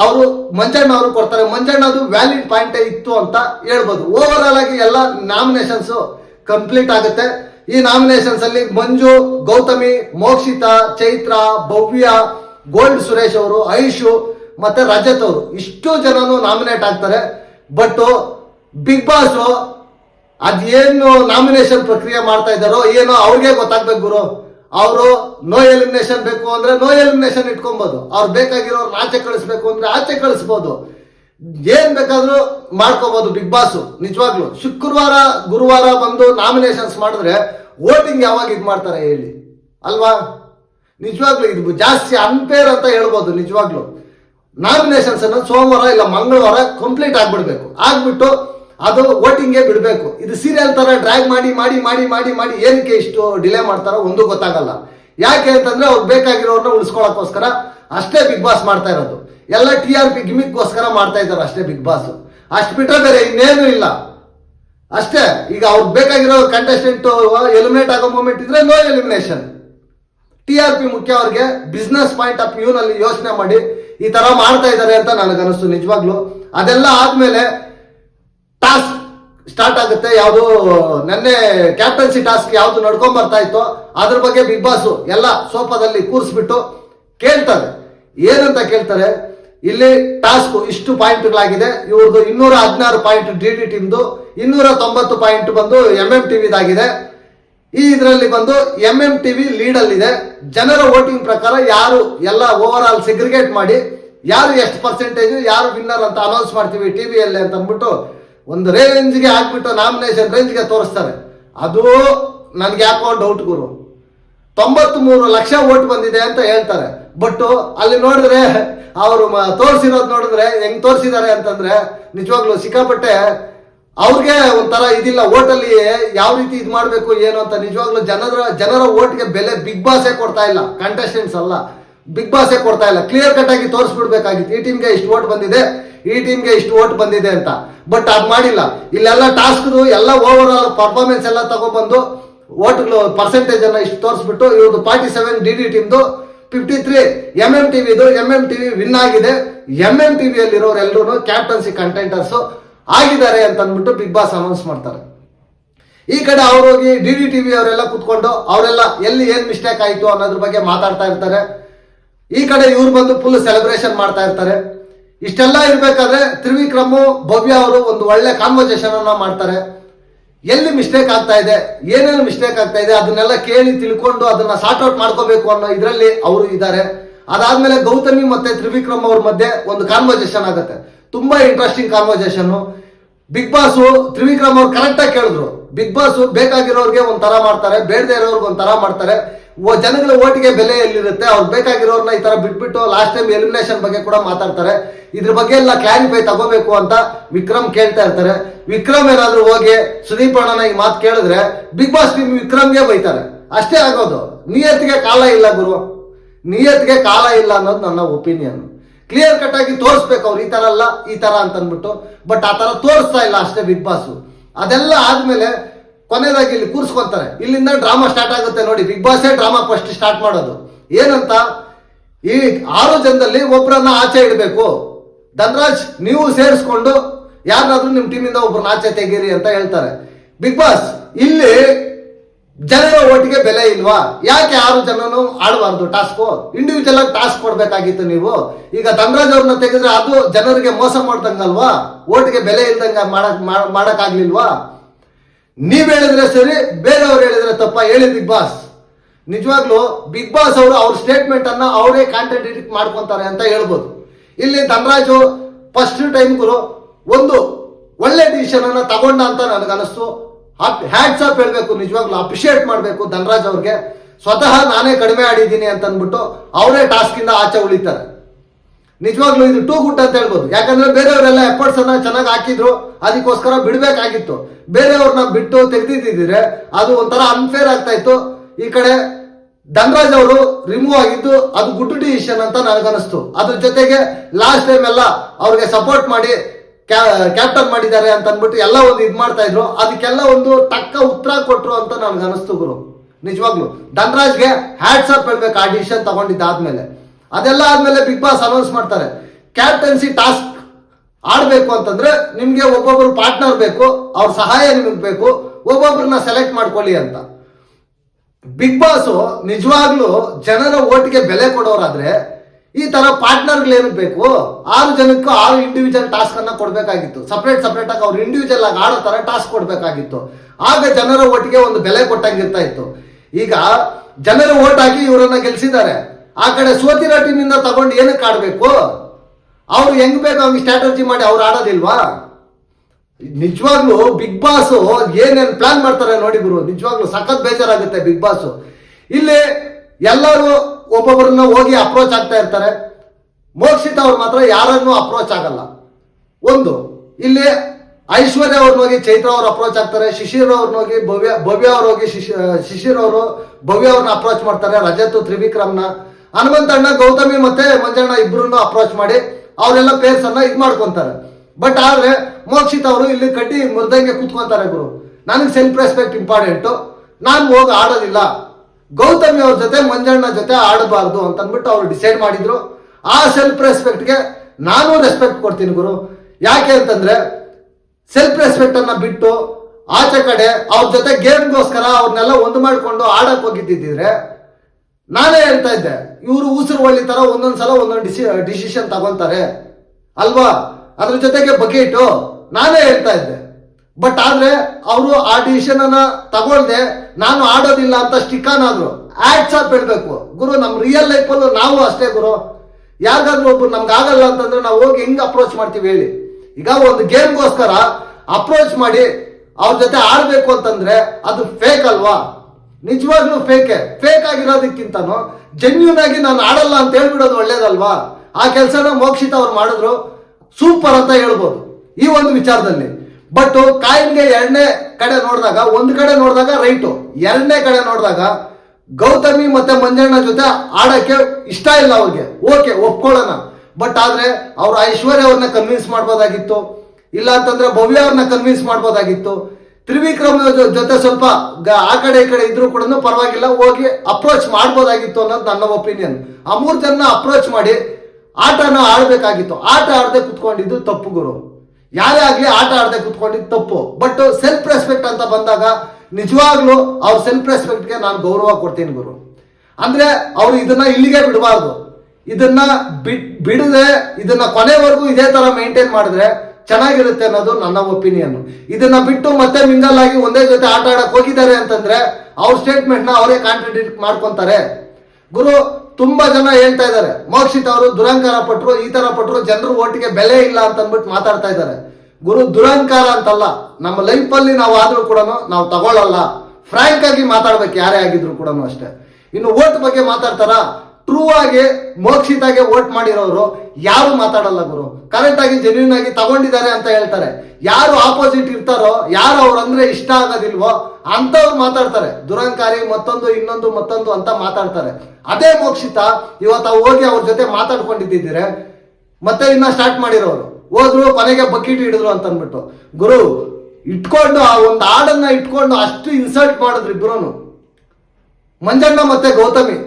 ಅವರು ಮಂಜಣ್ಣ ಅವರು ಕೊಡ್ತಾರೆ. ಮಂಜಣ್ಣ ಅದು ವ್ಯಾಲಿಡ್ ಪಾಯಿಂಟ್ ಇತ್ತು ಅಂತ ಹೇಳ್ಬೋದು. ಓವರ್ ಆಲ್ ಆಗಿ ಎಲ್ಲ ನಾಮಿನೇಷನ್ಸ್ ಕಂಪ್ಲೀಟ್ ಆಗುತ್ತೆ. ಈ ನಾಮಿನೇಷನ್ಸ್ ಅಲ್ಲಿ ಮಂಜು, ಗೌತಮಿ, ಮೋಕ್ಷಿತ, ಚೈತ್ರ, ಭವ್ಯ, ಗೋಲ್ಡ್ ಸುರೇಶ್ ಅವರು, ಐಶು ಮತ್ತೆ ರಜತ್ ಅವರು ಇಷ್ಟು ಜನನು ನಾಮಿನೇಟ್ ಆಗ್ತಾರೆ. ಬಟ್ ಬಿಗ್ ಬಾಸ್ ಅದೇನು ನಾಮಿನೇಷನ್ ಪ್ರಕ್ರಿಯೆ ಮಾಡ್ತಾ ಇದ್ದಾರೋ ಏನೋ ಅವ್ರಿಗೆ ಗೊತ್ತಾಗ್ಬೇಕು ಗುರು. ಅವರು ನೋ ಎಲಿಮಿನೇಷನ್ ಬೇಕು ಅಂದ್ರೆ ನೋ ಎಲಿಮಿನೇಷನ್ ಇಟ್ಕೊಬೋದು. ಅವ್ರು ಬೇಕಾಗಿರೋರು ಆಚೆ ಕಳಿಸ್ಬೇಕು ಅಂದ್ರೆ ಆಚೆ ಕಳಿಸ್ಬೋದು. ಏನ್ ಬೇಕಾದ್ರೂ ಮಾಡ್ಕೋಬಹುದು ಬಿಗ್ ಬಾಸ್ ನಿಜವಾಗ್ಲು. ಶುಕ್ರವಾರ, ಗುರುವಾರ ಬಂದು ನಾಮಿನೇಷನ್ಸ್ ಮಾಡಿದ್ರೆ ವೋಟಿಂಗ್ ಯಾವಾಗ ಇದು ಮಾಡ್ತಾರೆ ಹೇಳಿ. ಅಲ್ವಾ? ನಿಜವಾಗ್ಲು ಇದು ಜಾಸ್ತಿ ಅನ್ಪೇರ್ ಅಂತ ಹೇಳ್ಬೋದು, ನಿಜವಾಗ್ಲು. ನಾಮಿನೇಷನ್ಸ್ ಅನ್ನೋದು ಸೋಮವಾರ ಇಲ್ಲ ಮಂಗಳವಾರ ಕಂಪ್ಲೀಟ್ ಆಗ್ಬಿಡ್ಬೇಕು. ಆಗ್ಬಿಟ್ಟು ಅದು ಓಟಿಂಗೇ ಬಿಡಬೇಕು. ಇದು ಸೀರಿಯಲ್ ತರ ಡ್ರ್ಯಾಗ್ ಮಾಡಿ ಮಾಡಿ ಮಾಡಿ ಮಾಡಿ ಮಾಡಿ ಏನಕ್ಕೆ ಇಷ್ಟು ಡಿಲೇ ಮಾಡ್ತಾರೋ ಒಂದು ಗೊತ್ತಾಗಲ್ಲ. ಯಾಕೆ ಅಂತಂದ್ರೆ ಅವ್ರು ಬೇಕಾಗಿರೋರ್ನ ಉಳಿಸ್ಕೊಳ್ಳೋಕ್ಕೋಸ್ಕರ ಅಷ್ಟೇ ಬಿಗ್ ಬಾಸ್ ಮಾಡ್ತಾ ಇರೋದು. ಎಲ್ಲ ಟಿ ಆರ್ ಪಿ ಗಿಮಿಕ್ಗೋಸ್ಕರ ಮಾಡ್ತಾ ಇದ್ದಾರೆ ಅಷ್ಟೇ ಬಿಗ್ ಬಾಸ್ ಅಷ್ಟು ಬಿಟ್ರೆ ಬೇರೆ ಇನ್ನೇನು ಇಲ್ಲ. ಅಷ್ಟೇ, ಈಗ ಅವ್ರಿಗೆ ಬೇಕಾಗಿರೋ ಕಂಟೆಸ್ಟೆಂಟ್ ಎಲಿಮಿನೇಟ್ ಆಗೋ ಮೂಮೆಂಟ್ ಇದ್ರೆ no elimination T R P ಮುಖ್ಯ ಅವ್ರಿಗೆ ಬಿಸ್ನೆಸ್ ಪಾಯಿಂಟ್ ಆಫ್ ವ್ಯೂ ನಲ್ಲಿ ಯೋಚನೆ ಮಾಡಿ ಈ ತರ ಮಾಡ್ತಾ ಇದ್ದಾರೆ ಅಂತ ನನಗನ್ನಿಸ್ತು ನಿಜವಾಗ್ಲು. ಅದೆಲ್ಲ ಆದ್ಮೇಲೆ ಟಾಸ್ಕ್ ಸ್ಟಾರ್ಟ್ ಆಗುತ್ತೆ, ಯಾವುದು ನೆನ್ನೆ ಕ್ಯಾಪ್ಟನ್ಸಿ ಟಾಸ್ಕ್ ಯಾವುದು ನಡ್ಕೊಂಡ್ ಬರ್ತಾ ಇತ್ತು. ಅದ್ರ ಬಗ್ಗೆ ಬಿಗ್ ಬಾಸ್ ಎಲ್ಲ ಸೋಫಾದಲ್ಲಿ ಕೂರಿಸ್ಬಿಟ್ಟು ಕೇಳ್ತಾರೆ. ಏನಂತ ಕೇಳ್ತಾರೆ? ಇಲ್ಲಿ ಟಾಸ್ಕ್ ಇಷ್ಟು ಪಾಯಿಂಟ್ಗಳಾಗಿದೆ ಇವ್ರದ್ದು ಇನ್ನೂರ ಹದಿನಾರು ಪಾಯಿಂಟ್ ಡಿ ಡಿ ಟಿಮ್ದು ಇನ್ನೂರ ತೊಂಬತ್ತು ಪಾಯಿಂಟ್ ಬಂದು ಎಂ ಎಂ ಟಿವಿದಾಗಿದೆ ಈ ಇದರಲ್ಲಿ ಬಂದು ಎಂ ಎಂ ಟಿವಿ ಲೀಡ್ ಅಲ್ಲಿದೆ. ಜನರ ವೋಟಿಂಗ್ ಪ್ರಕಾರ ಯಾರು ಎಲ್ಲ ಓವರ್ ಆಲ್ ಸಿಗ್ರಿಗೇಟ್ ಮಾಡಿ, ಯಾರು ಎಷ್ಟು ಪರ್ಸೆಂಟೇಜ್ ಯಾರು ವಿನ್ನರ್ ಅಂತ ಅನೌನ್ಸ್ ಮಾಡ್ತೀವಿ ಟಿವಿಯಲ್ಲಿ ಅಂತ ಅಂದ್ಬಿಟ್ಟು ಒಂದು ರೇಂಜ್ಗೆ ಹಾಕ್ಬಿಟ್ಟು ನಾಮಿನೇಷನ್ ರೇಂಜ್ಗೆ ತೋರಿಸ್ತಾರೆ. ಅದು ನನಗೆ ಯಾಕೋ ಡೌಟ್ ಗುರು. ತೊಂಬತ್ ಮೂರು ಲಕ್ಷ ಓಟ್ ಬಂದಿದೆ ಅಂತ ಹೇಳ್ತಾರೆ. ಬಟ್ ಅಲ್ಲಿ ನೋಡಿದ್ರೆ, ಅವರು ತೋರಿಸಿರೋದು ನೋಡಿದ್ರೆ, ಹೆಂಗ್ ತೋರಿಸಿದ್ದಾರೆ ಅಂತಂದ್ರೆ, ನಿಜವಾಗ್ಲೂ ಸಿಕ್ಕಾಪಟ್ಟೆ ಅವ್ರಿಗೆ ಒಂಥರ ಇದಿಲ್ಲ. ಓಟಲ್ಲಿ ಯಾವ ರೀತಿ ಇದು ಮಾಡಬೇಕು, ಏನು ಅಂತ ನಿಜವಾಗ್ಲೂ ಜನರ ಜನರ ಓಟ್ಗೆ ಬೆಲೆ ಬಿಗ್ ಬಾಸೇ ಕೊಡ್ತಾ ಇಲ್ಲ. ಕಂಟೆಸ್ಟೆಂಟ್ಸ್ ಅಲ್ಲ. ಬಿಗ್ ಬಾಸೇ ಕೊಡ್ತಾ ಇಲ್ಲ. ಕ್ಲಿಯರ್ ಕಟ್ ಆಗಿ ತೋರಿಸ್ಬಿಡ್ಬೇಕಾಗಿತ್ತು. ಈ ಟೀಮ್ಗೆ ಇಷ್ಟು ಓಟ್ ಬಂದಿದೆ. ಈ ಟೀಮ್ಗೆ ಇಷ್ಟು ಓಟ್ ಬಂದಿದೆ ಅಂತ. ಬಟ್ ಅದು ಮಾಡಿಲ್ಲ. ಇಲ್ಲೆಲ್ಲ ಟಾಸ್ಕ್ದು ಎಲ್ಲ ಓವರ್ ಆಲ್ ಪರ್ಫಾರ್ಮೆನ್ಸ್ ಎಲ್ಲ ತಗೊಬಂದು ಓಟ್ಗಳು ಪರ್ಸೆಂಟೇಜ್ ಅನ್ನ ಇಷ್ಟು ತೋರಿಸ್ಬಿಟ್ಟು ಇವ್ರದ್ದು forty seven D D ಟೀಮ್ದು fifty three M M M M M TV win ಆಗಿದೆ. ಎಂ ಎಂ ಟಿವಿಯಲ್ಲಿರೋರೆಲ್ಲರೂ ಕ್ಯಾಪ್ಟನ್ಸಿ ಕಂಟೆಂಟರ್ಸ್ ಆಗಿದ್ದಾರೆ ಅಂತ ಅಂದ್ಬಿಟ್ಟು ಬಿಗ್ ಬಾಸ್ ಅನೌನ್ಸ್ ಮಾಡ್ತಾರೆ. ಈ ಕಡೆ ಅವ್ರು ಹೋಗಿ ಡಿ ಡಿ ಟಿವಿ ಅವರೆಲ್ಲ ಕುತ್ಕೊಂಡು ಅವರೆಲ್ಲ ಎಲ್ಲಿ ಏನು ಮಿಸ್ಟೇಕ್ ಆಯಿತು ಅನ್ನೋದ್ರ ಬಗ್ಗೆ ಮಾತಾಡ್ತಾ ಇರ್ತಾರೆ. ಈ ಕಡೆ ಇವ್ರು ಬಂದು ಫುಲ್ ಸೆಲೆಬ್ರೇಷನ್ ಮಾಡ್ತಾ ಇರ್ತಾರೆ. ಇಷ್ಟೆಲ್ಲ ಇರಬೇಕಾದ್ರೆ ತ್ರಿವಿಕ್ರಮು, ಭವ್ಯ ಅವರು ಒಂದು ಒಳ್ಳೆ ಕಾನ್ವರ್ಸೇಷನ್ ಅನ್ನ ಮಾಡ್ತಾರೆ. ಎಲ್ಲಿ ಮಿಸ್ಟೇಕ್ ಆಗ್ತಾ ಇದೆ, ಏನೇನು ಮಿಸ್ಟೇಕ್ ಆಗ್ತಾ ಇದೆ ಅದನ್ನೆಲ್ಲ ಕೇಳಿ ತಿಳ್ಕೊಂಡು ಅದನ್ನ ಸಾರ್ಟ್ ಔಟ್ ಮಾಡ್ಕೋಬೇಕು ಅನ್ನೋ ಇದರಲ್ಲಿ ಅವರು ಇದ್ದಾರೆ. ಅದಾದ್ಮೇಲೆ ಗೌತಮಿ ಮತ್ತೆ ತ್ರಿವಿಕ್ರಮ್ ಅವ್ರ ಮಧ್ಯೆ ಒಂದು ಕಾನ್ವರ್ಸೇಷನ್ ಆಗುತ್ತೆ. ತುಂಬಾ interesting conversation big boss Trivikram ಅವ್ರು ಕರೆಕ್ಟ್ ಆಗಿ ಕೇಳಿದ್ರು. ಬಿಗ್ ಬಾಸ್ ಬೇಕಾಗಿರೋರ್ಗೆ ಒಂಥರ ಮಾಡ್ತಾರೆ, ಬೇಡದೇ ಇರೋರ್ಗೆ ಒಂಥರ ಮಾಡ್ತಾರೆ. ಜನಗಳ ಓಟಿಗೆ ಬೆಲೆ ಎಲ್ಲಿರುತ್ತೆ? ಅವ್ರು ಬೇಕಾಗಿರೋರ್ನ ಈ ತರ ಬಿಟ್ಬಿಟ್ಟು ಲಾಸ್ಟ್ ಟೈಮ್ ಎಲಿಮಿನೇಷನ್ ಬಗ್ಗೆ ಕೂಡ ಮಾತಾಡ್ತಾರೆ. ಇದ್ರ ಬಗ್ಗೆ ಎಲ್ಲ ಕ್ಲಾರಿಫೈ ತಗೋಬೇಕು ಅಂತ ವಿಕ್ರಮ್ ಕೇಳ್ತಾ ಇರ್ತಾರೆ. ವಿಕ್ರಮ್ ಏನಾದ್ರು ಹೋಗಿ ಸುದೀಪ್ ಅಣ್ಣನ ಈ ಮಾತು ಕೇಳಿದ್ರೆ ಬಿಗ್ ಬಾಸ್ ಟೀಮ್ ವಿಕ್ರಮ್ಗೆ ಬೈತಾರೆ. ಅಷ್ಟೇ ಆಗೋದು. ನಿಯತ್ತಿಗೆ ಕಾಲ ಇಲ್ಲ ಗುರು. ನಿಯತ್ಗೆ ಕಾಲ ಇಲ್ಲ ಅನ್ನೋದು ನನ್ನ ಒಪಿನಿಯನ್ ಕ್ಲಿಯರ್ ಕಟ್ ಆಗಿ ತೋರಿಸ್ಬೇಕು ಅವ್ರು, ಈ ತರ ಅಲ್ಲ, ಈ ತರ ಅಂತ ಅಂದ್ಬಿಟ್ಟು ಬಟ್ ಆ ತರ ತೋರಿಸ್ತಾ ಇಲ್ಲ ಅಷ್ಟೇ ಬಿಗ್ ಬಾಸ್ ಅದೆಲ್ಲ ಆದಮೇಲೆ ಕೊನೆಯದಾಗಿ ಇಲ್ಲಿ ಕೂರಿಸ್ಕೊತಾರೆ. ಇಲ್ಲಿಂದ ಡ್ರಾಮಾ ಸ್ಟಾರ್ಟ್ ಆಗುತ್ತೆ ನೋಡಿ ಬಿಗ್ ಬಾಸೇ ಡ್ರಾಮಾ ಫಸ್ಟ್ ಸ್ಟಾರ್ಟ್ ಮಾಡೋದು. ಏನಂತ? ಈ ಆರು ಜನದಲ್ಲಿ ಒಬ್ಬರನ್ನ ಆಚೆ ಇಡಬೇಕು. ಧನರಾಜ್, ನೀವು ಸೇರಿಸ್ಕೊಂಡು ಯಾರನ್ನಾದ್ರೂ ನಿಮ್ಮ ಟೀಮಿಂದ ಒಬ್ಬರನ್ನ ಆಚೆ ತೆಗೀರಿ ಅಂತ ಹೇಳ್ತಾರೆ. ಬಿಗ್ ಬಾಸ್ ಇಲ್ಲಿ ಜನರ ಓಟಿಗೆ ಬೆಲೆ ಇಲ್ವಾ? ಯಾಕೆ ಆರು ಜನನು ಆಡಬಾರ್ದು ಟಾಸ್ಕು? ಇಂಡಿವಿಜುವಲ್ ಆಗಿ ಟಾಸ್ಕ್ ಕೊಡ್ಬೇಕಾಗಿತ್ತು ನೀವು. ಈಗ ಧನರಾಜ್ ಅವ್ರನ್ನ ತೆಗೆದ್ರೆ ಅದು ಜನರಿಗೆ ಮೋಸ ಮಾಡ್ದಂಗಲ್ವಾ? ಓಟಿಗೆ ಬೆಲೆ ಇಲ್ದಂಗ ಮಾಡಕ್ ಮಾಡ್- ಮಾಡಕ್ಕಾಗ್ಲಿಲ್ವಾ? ನೀವ್ ಹೇಳಿದ್ರೆ ಸರಿ, ಬೇರೆಯವ್ರು ಹೇಳಿದ್ರೆ ತಪ್ಪ. ಹೇಳಿ ಬಿಗ್ ಬಾಸ್. ನಿಜವಾಗ್ಲೂ ಬಿಗ್ ಬಾಸ್ ಅವರು ಅವ್ರ ಸ್ಟೇಟ್ಮೆಂಟ್ ಅನ್ನ ಅವರೇ ಕಾಂಟೆಂಟ್ ಎಡಿಟ್ ಮಾಡ್ಕೊಂತಾರೆ ಅಂತ ಹೇಳ್ಬೋದು. ಇಲ್ಲಿ ಧನರಾಜು ಫಸ್ಟ್ ಟೈಮ್ ಒಂದು ಒಳ್ಳೆ ಡಿಸಿಷನ್ ಅನ್ನ ತಗೊಂಡ ಅಂತ ನನಗನ್ನಿಸ್ತು. ಹ್ಯಾಟ್ಸ್ ಅಪ್ ಹೇಳಬೇಕು, ನಿಜವಾಗ್ಲೂ ಅಪ್ರಿಷಿಯೇಟ್ ಮಾಡಬೇಕು ಧನರಾಜ್ ಅವ್ರಿಗೆ. ಸ್ವತಃ ನಾನೇ ಕಡಿಮೆ ಆಡಿದ್ದೀನಿ ಅಂತ ಅಂದ್ಬಿಟ್ಟು ಅವರೇ ಟಾಸ್ಕ್ ಇಂದ ಆಚೆ ಉಳಿತಾರೆ. ನಿಜವಾಗ್ಲೂ ಇದು ಟೂ ಗುಡ್ ಅಂತ ಹೇಳ್ಬೋದು. ಯಾಕಂದ್ರೆ ಬೇರೆಯವರೆಲ್ಲ ಎಫರ್ಟ್ಸ್ ಅನ್ನ ಚೆನ್ನಾಗಿ ಹಾಕಿದ್ರು, ಅದಕ್ಕೋಸ್ಕರ ಬಿಡಬೇಕಾಗಿತ್ತು. ಬೇರೆಯವ್ರನ್ನ ಬಿಟ್ಟು ತೆಗೆದಿದ್ದಿದ್ರೆ ಅದು ಒಂಥರ ಅನ್ಫೇರ್ ಆಗ್ತಾ ಇತ್ತು. ಈ ಕಡೆ ಧನರಾಜ್ ಅವರು ರಿಮೂವ್ ಆಗಿದ್ದು ಅದು ಗುಡ್ ಡಿಸಿಷನ್ ಅಂತ ನನಗನ್ನಿಸ್ತು. ಅದ್ರ ಜೊತೆಗೆ ಲಾಸ್ಟ್ ಟೈಮ್ ಎಲ್ಲ ಅವ್ರಿಗೆ ಸಪೋರ್ಟ್ ಮಾಡಿ ಕ್ಯಾಪ್ಟನ್ ಮಾಡಿದ್ದಾರೆ ಅಂತ ಅಂದ್ಬಿಟ್ಟು ಎಲ್ಲ ಒಂದು ಇದು ಮಾಡ್ತಾ ಇದ್ರು. ಅದಕ್ಕೆಲ್ಲ ಒಂದು ತಕ್ಕ ಉತ್ತರ ಕೊಟ್ರು ಅಂತ ನನ್ಗೆ ಅನಿಸ್ತು ಗುರು. ನಿಜವಾಗ್ಲು. ಧನ್ರಾಜ್ಗೆ ಹ್ಯಾಟ್ಸ್ ಅಪ್ ಹೇಳ್ಬೇಕು ಆ ಡಿಸಿಷನ್ ತಗೊಂಡಿದ್ದಾದ್ಮೇಲೆ. ಅದೆಲ್ಲ ಆದ್ಮೇಲೆ ಬಿಗ್ ಬಾಸ್ ಅನೌನ್ಸ್ ಮಾಡ್ತಾರೆ. ಕ್ಯಾಪ್ಟನ್ಸಿ ಟಾಸ್ಕ್ ಆಡಬೇಕು ಅಂತಂದ್ರೆ ನಿಮಗೆ ಒಬ್ಬೊಬ್ರು ಪಾರ್ಟ್ನರ್ ಬೇಕು, ಅವ್ರ ಸಹಾಯ ನಿಮಗೆ ಬೇಕು, ಒಬ್ಬೊಬ್ರನ್ನ ಸೆಲೆಕ್ಟ್ ಮಾಡ್ಕೊಳ್ಳಿ ಅಂತ. ಬಿಗ್ ಬಾಸ್ ನಿಜವಾಗ್ಲೂ ಜನರ ಓಟಿಗೆ ಬೆಲೆ ಕೊಡೋರಾದ್ರೆ ಈ ತರ ಪಾರ್ಟ್ನರ್ಗಳು ಬೇಕು? ಆರು ಜನಕ್ಕೂ ಆರು ಇಂಡಿವಿಜುವಲ್ ಟಾಸ್ಕ್ ಅನ್ನ ಕೊಡಬೇಕಾಗಿತ್ತು. ಸಪ್ರೇಟ್ ಸಪ್ರೇಟ್ ಆಗಿ ಅವ್ರು ಇಂಡಿವಿಜುವಲ್ ಆಗಿ ಆಡೋ ತರ ಟಾಸ್ಕ್ ಕೊಡಬೇಕಾಗಿತ್ತು. ಆಗ ಜನರ ಒಟ್ಟಿಗೆ ಒಂದು ಬೆಲೆ ಕೊಟ್ಟಂಗಿರ್ತಾ ಇತ್ತು. ಈಗ ಜನರು ಓಟ್ ಹಾಕಿ ಇವರನ್ನ ಗೆಲ್ಸಿದ್ದಾರೆ. ಆ ಕಡೆ ಸೋತಿರೋ ಟೀಮಿಂದ ತಗೊಂಡು ಏನಕ್ಕೆ ಆಡಬೇಕು? ಅವ್ರು ಹೆಂಗ್ ಬೇಕು ಹಂಗೆ ಸ್ಟ್ರಾಟಜಿ ಮಾಡಿ ಅವ್ರು ಆಡೋದಿಲ್ವಾ? ನಿಜವಾಗ್ಲೂ ಬಿಗ್ ಬಾಸ್ ಏನೇನು ಪ್ಲಾನ್ ಮಾಡ್ತಾರೆ ನೋಡಿ ಗುರು. ನಿಜವಾಗ್ಲೂ ಸಖತ್ ಬೇಜಾರಾಗುತ್ತೆ ಬಿಗ್ ಬಾಸ್ ಇಲ್ಲಿ ಎಲ್ಲರೂ ಒಬ್ಬೊಬ್ಬರನ್ನ ಹೋಗಿ ಅಪ್ರೋಚ್ ಆಗ್ತಾ ಇರ್ತಾರೆ. ಮೋಕ್ಷಿತ ಅವ್ರು ಮಾತ್ರ ಯಾರನ್ನೂ ಅಪ್ರೋಚ್ ಆಗಲ್ಲ. ಒಂದು, ಇಲ್ಲಿ ಐಶ್ವರ್ಯ ಅವ್ರನ್ನ ಹೋಗಿ ಚೈತ್ರ ಅವ್ರು ಅಪ್ರೋಚ್ ಆಗ್ತಾರೆ. ಶಿಶಿರ್ ಅವ್ರನ್ನ ಹೋಗಿ ಭವ್ಯ ಭವ್ಯ ಅವ್ರು ಹೋಗಿ ಶಿಶಿ- ಶಿಶಿರ್ ಅವರು ಭವ್ಯ ಅವ್ರನ್ನ ಅಪ್ರೋಚ್ ಮಾಡ್ತಾರೆ. ರಜತ್, ತ್ರಿವಿಕ್ರಮ್ನ ಹನುಮಂತಣ್ಣ ಗೌತಮಿ ಮತ್ತೆ ಮಂಜಣ್ಣ ಇಬ್ಬರನ್ನು ಅಪ್ರೋಚ್ ಮಾಡಿ ಅವರೆಲ್ಲ ಪೇರ್ಸ್ ಅನ್ನ ಇದ್ ಮಾಡ್ಕೊಂತಾರೆ. ಬಟ್ ಆದ್ರೆ ಮೋಕ್ಷಿತ ಅವರು ಇಲ್ಲಿ ಕಟ್ಟಿ ಮುರ್ದಂಗೆ ಕೂತ್ಕೊಂತಾರೆ ಗುರು. ನನಗೆ ಸೆಲ್ಫ್ ರೆಸ್ಪೆಕ್ಟ್ ಇಂಪಾರ್ಟೆಂಟು ನಾನು ಹೋಗಿ ಆಡೋದಿಲ್ಲ. ಗೌತಮಿ ಅವ್ರ ಜೊತೆ ಮಂಜಣ್ಣ ಜೊತೆ ಆಡಬಾರ್ದು ಅಂತ ಅಂದ್ಬಿಟ್ಟು ಅವ್ರು ಡಿಸೈಡ್ ಮಾಡಿದ್ರು. ಆ ಸೆಲ್ಫ್ ರೆಸ್ಪೆಕ್ಟ್ಗೆ ನಾನು ರೆಸ್ಪೆಕ್ಟ್ ಕೊಡ್ತೀನಿ ಗುರು. ಯಾಕೆ ಅಂತಂದ್ರೆ ಸೆಲ್ಫ್ ರೆಸ್ಪೆಕ್ಟ್ ಅನ್ನ ಬಿಟ್ಟು ಆಚೆ ಕಡೆ ಅವ್ರ ಜೊತೆ ಗೇಮ್ಗೋಸ್ಕರ ಅವ್ರನ್ನೆಲ್ಲ ಒಂದು ಮಾಡ್ಕೊಂಡು ಆಡಕ್ ಹೋಗಿದ್ದಿದ್ರೆ ನಾನೇ ಹೇಳ್ತಾ ಇದ್ದೆ, ಇವರು ಉಸಿರು ಒಳ್ಳಿ ತರ ಒಂದೊಂದ್ಸಲ ಒಂದೊಂದು ಡಿಸಿ ಡಿಸಿಷನ್ ತಗೊಂತಾರೆ. ಅಲ್ವಾ? ಅದ್ರ ಜೊತೆಗೆ ಬಕೆಟು. ನಾನೇ ಹೇಳ್ತಾ ಇದ್ದೆ. ಬಟ್ ಆದ್ರೆ ಅವರು ಆ ಡಿಸಿಷನ್ ಅನ್ನ ತಗೊಳ್ದೆ ನಾನು ಆಡೋದಿಲ್ಲ ಅಂತ ಸ್ಟಿಕನ್ ಆದ್ರು ಆಡ್ಸ್ ಆಪ್ ಇಡ್ಬೇಕು ಗುರು, ನಮ್ ರಿಯಲ್ ಲೈಫಲ್ಲೂ ನಾವು ಅಷ್ಟೇ ಗುರು. ಯಾರಿಗಾದ್ರೂ ಒಬ್ರು ನಮ್ಗೆ ಆಗಲ್ಲ ಅಂತಂದ್ರೆ ನಾವು ಹೋಗಿ ಹೆಂಗ್ ಅಪ್ರೋಚ್ ಮಾಡ್ತೀವಿ ಹೇಳಿ. ಈಗ ಒಂದು ಗೇಮ್ಗೋಸ್ಕರ ಅಪ್ರೋಚ್ ಮಾಡಿ ಅವ್ರ ಜೊತೆ ಆಡಬೇಕು ಅಂತಂದ್ರೆ ಅದು ಫೇಕ್ ಅಲ್ವಾ? ನಿಜವಾಗ್ಲೂ ಫೇಕೆ ಫೇಕ್ ಆಗಿರೋದಕ್ಕಿಂತನೂ ಜೆನ್ಯೂನ್ ಆಗಿ ನಾನು ಆಡಲ್ಲ ಅಂತ ಹೇಳ್ಬಿಡೋದು ಒಳ್ಳೇದಲ್ವಾ? ಆ ಕೆಲಸನ ಮೋಕ್ಷಿತ ಅವ್ರು ಮಾಡಿದ್ರು ಸೂಪರ್ ಅಂತ ಹೇಳ್ಬೋದು. ಈ ಒಂದು ವಿಚಾರದಲ್ಲಿ. ಬಟ್ ಕಾಯಿನ್ಗೆ ಎರಡನೇ ಕಡೆ ನೋಡಿದಾಗ, ಒಂದು ಕಡೆ ನೋಡಿದಾಗ ರೈಟು. ಎರಡನೇ ಕಡೆ ನೋಡಿದಾಗ ಗೌತಮಿ ಮತ್ತೆ ಮಂಜಣ್ಣ ಜೊತೆ ಆಡಕ್ಕೆ ಇಷ್ಟ ಇಲ್ಲ ಅವ್ರಿಗೆ. ಓಕೆ ಒಪ್ಕೊಳ್ಳೋಣ. ಬಟ್ ಆದ್ರೆ ಅವ್ರ ಐಶ್ವರ್ಯ ಅವ್ರನ್ನ ಕನ್ವಿನ್ಸ್ ಮಾಡ್ಬೋದಾಗಿತ್ತು. ಇಲ್ಲ ಅಂತಂದ್ರೆ ಭವ್ಯ ಅವ್ರನ್ನ ಕನ್ವಿನ್ಸ್ ಮಾಡ್ಬೋದಾಗಿತ್ತು. ತ್ರಿವಿಕ್ರಮ್ ಜೊತೆ ಸ್ವಲ್ಪ ಆ ಕಡೆ ಈ ಕಡೆ ಇದ್ರೂ ಕೂಡ ಪರವಾಗಿಲ್ಲ. ಹೋಗಿ ಅಪ್ರೋಚ್ ಮಾಡ್ಬೋದಾಗಿತ್ತು ಅನ್ನೋದು ನನ್ನ ಒಪಿನಿಯನ್ ಆ ಮೂರ್ ಜನ ಅಪ್ರೋಚ್ ಮಾಡಿ ಆಟನ ಆಡಬೇಕಾಗಿತ್ತು. ಆಟ ಆಡದೆ ಕುತ್ಕೊಂಡಿದ್ದು ತಪ್ಪು ಗುರು. ಯಾರೇ ಆಗಲಿ ಆಟ ಆಡದೆ ಕುತ್ಕೊಂಡಿದ್ದು ತಪ್ಪು. ಬಟ್ ಸೆಲ್ಫ್ ರೆಸ್ಪೆಕ್ಟ್ ಅಂತ ಬಂದಾಗ ನಿಜವಾಗ್ಲೂ ಅವ್ರ ಸೆಲ್ಫ್ ರೆಸ್ಪೆಕ್ಟ್ಗೆ ನಾನು ಗೌರವ ಕೊಡ್ತೀನಿ ಗುರು. ಅಂದ್ರೆ ಅವರು ಇದನ್ನ ಇಲ್ಲಿಗೆ ಬಿಡಬಾರ್ದು. ಇದನ್ನ ಬಿಡದೆ ಇದನ್ನ ಕೊನೆವರೆಗೂ ಇದೇ ತರ ಮೇಂಟೈನ್ ಮಾಡಿದ್ರೆ ಚೆನ್ನಾಗಿರುತ್ತೆ ಅನ್ನೋದು ನನ್ನ ಒಪಿನಿಯನ್ ಇದನ್ನ ಬಿಟ್ಟು ಮತ್ತೆ ಮಿಂಗಲ್ ಆಗಿ ಒಂದೇ ಜೊತೆ ಆಟ ಆಡಕ್ ಹೋಗಿದ್ದಾರೆ ಅಂತಂದ್ರೆ ಅವ್ರ ಸ್ಟೇಟ್ಮೆಂಟ್ನ ಅವರೇ ಕಾಂಟ್ರಡಿಕ್ಟ್ ಮಾಡ್ಕೊಂತಾರೆ. ಗುರು ತುಂಬಾ ಜನ ಹೇಳ್ತಾ ಇದ್ದಾರೆ, ಮೋಕ್ಷಿತ ಅವರು ದುರಂಕಾರ ಪಟ್ಟರು ಈ ತರ ಪಟ್ಟರು ಜನರು ಓಟಿಗೆ ಬೆಲೆ ಇಲ್ಲ ಅಂತ ಅಂದ್ಬಿಟ್ಟು ಮಾತಾಡ್ತಾ ಇದ್ದಾರೆ. ಗುರು, ದುರಂಕಾರ ಅಂತಲ್ಲ, ನಮ್ಮ ಲೈಫ್ ಅಲ್ಲಿ ನಾವು ಆದ್ರೂ ಕೂಡ ನಾವು ತಗೊಳ್ಳಲ್ಲ. ಫ್ರಾಂಕ್ ಆಗಿ ಮಾತಾಡ್ಬೇಕು, ಯಾರೇ ಆಗಿದ್ರು ಕೂಡ ಅಷ್ಟೇ. ಇನ್ನು ಓಟ್ ಬಗ್ಗೆ ಮಾತಾಡ್ತಾರ? ಟ್ರೂ ಆಗಿ ಮೋಕ್ಷಿತಾಗೆ ವೋಟ್ ಮಾಡಿರೋರು ಯಾರು ಮಾತಾಡಲ್ಲ ಗುರು? ಕರೆಕ್ಟ್ ಆಗಿ ಜೆನ್ಯೂನ್ ಆಗಿ ತಗೊಂಡಿದ್ದಾರೆ ಅಂತ ಹೇಳ್ತಾರೆ. ಯಾರು ಆಪೋಸಿಟ್ ಇರ್ತಾರೋ, ಯಾರು ಅವ್ರಂದ್ರೆ ಇಷ್ಟ ಆಗೋದಿಲ್ವೋ ಅಂತವ್ರು ಮಾತಾಡ್ತಾರೆ. ದುರಂಕಾರಿ, ಮತ್ತೊಂದು, ಇನ್ನೊಂದು, ಮತ್ತೊಂದು ಅಂತ ಮಾತಾಡ್ತಾರೆ. ಅದೇ ಮೋಕ್ಷಿತ ಇವತ್ತು ಹೋಗಿ ಅವ್ರ ಜೊತೆ ಮಾತಾಡ್ಕೊಂಡಿದ್ದಿದ್ದೀರೆ ಮತ್ತೆ ಇನ್ನ ಸ್ಟಾರ್ಟ್ ಮಾಡಿರೋರು. ಹೋದ್ರು, ಕೊನೆಗೆ ಬಕೀಟ್ ಹಿಡಿದ್ರು ಅಂತ ಅಂದ್ಬಿಟ್ಟು ಗುರು, ಇಟ್ಕೊಂಡು ಆ ಒಂದು ಹಾಡನ್ನ ಇಟ್ಕೊಂಡು ಅಷ್ಟು ಇನ್ಸಲ್ಟ್ ಮಾಡಿದ್ರು ಇಬ್ರು ಮಂಜಣ್ಣ ಮತ್ತೆ ಗೌತಮಿ.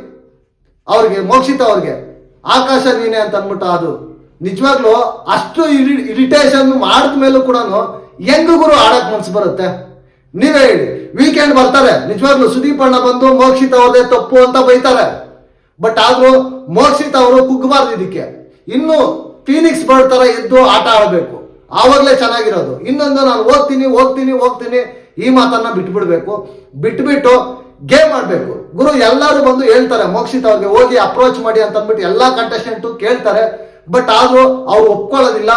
ಅವ್ರಿಗೆ, ಮೋಕ್ಷಿತ ಅವ್ರಿಗೆ. ಆಕಾಶ ನೀನೆ ಅಂತ ಅಂದ್ಬಿಟ್ಟು ಅದು. ನಿಜವಾಗ್ಲೂ ಅಷ್ಟು ಇರಿಟೇಷನ್ ಮಾಡಿದ ಮೇಲೂ ಕೂಡ ಹೆಂಗ್ ಗುರು ಆಡಕ್ ಮನ್ಸು ಬರುತ್ತೆ? ನೀವೇ ಹೇಳಿ. ವೀಕೆಂಡ್ ಬರ್ತಾರೆ. ನಿಜವಾಗ್ಲೂ ಸುದೀಪ್ ಅಣ್ಣ ಬಂದು ಮೋಕ್ಷಿತ ಅವ್ರದೇ ತಪ್ಪು ಅಂತ ಬೈತಾರೆ. ಬಟ್ ಆದ್ರೂ ಮೋಕ್ಷಿತ ಅವರು ಕುಗ್ಗಬಾರ್ದು ಇದಕ್ಕೆ. ಇನ್ನು ಫೀನಿಕ್ಸ್ ಬರ್ಡ್ ತರ ಎದ್ದು ಆಟ ಆಡಬೇಕು. ಆವಾಗಲೇ ಚೆನ್ನಾಗಿರೋದು. ಇನ್ನೊಂದು ನಾನು ಹೋಗ್ತೀನಿ ಹೋಗ್ತೀನಿ ಹೋಗ್ತೀನಿ ಈ ಮಾತನ್ನ ಬಿಟ್ಬಿಡ್ಬೇಕು. ಬಿಟ್ಬಿಟ್ಟು ಗೇಮ್ ಆಡ್ಬೇಕು ಗುರು ಎಲ್ಲರೂ ಬಂದು ಹೇಳ್ತಾರೆ, ಮೋಕ್ಷಿತ ಅವ್ರಿಗೆ ಹೋಗಿ ಅಪ್ರೋಚ್ ಮಾಡಿ ಅಂತ ಅಂದ್ಬಿಟ್ಟು ಎಲ್ಲಾ ಕಂಟೆಸ್ಟೆಂಟ್ ಕೇಳ್ತಾರೆ ಬಟ್ ಆದ್ರೂ ಅವ್ರು ಒಪ್ಕೊಳ್ಳೋದಿಲ್ಲ.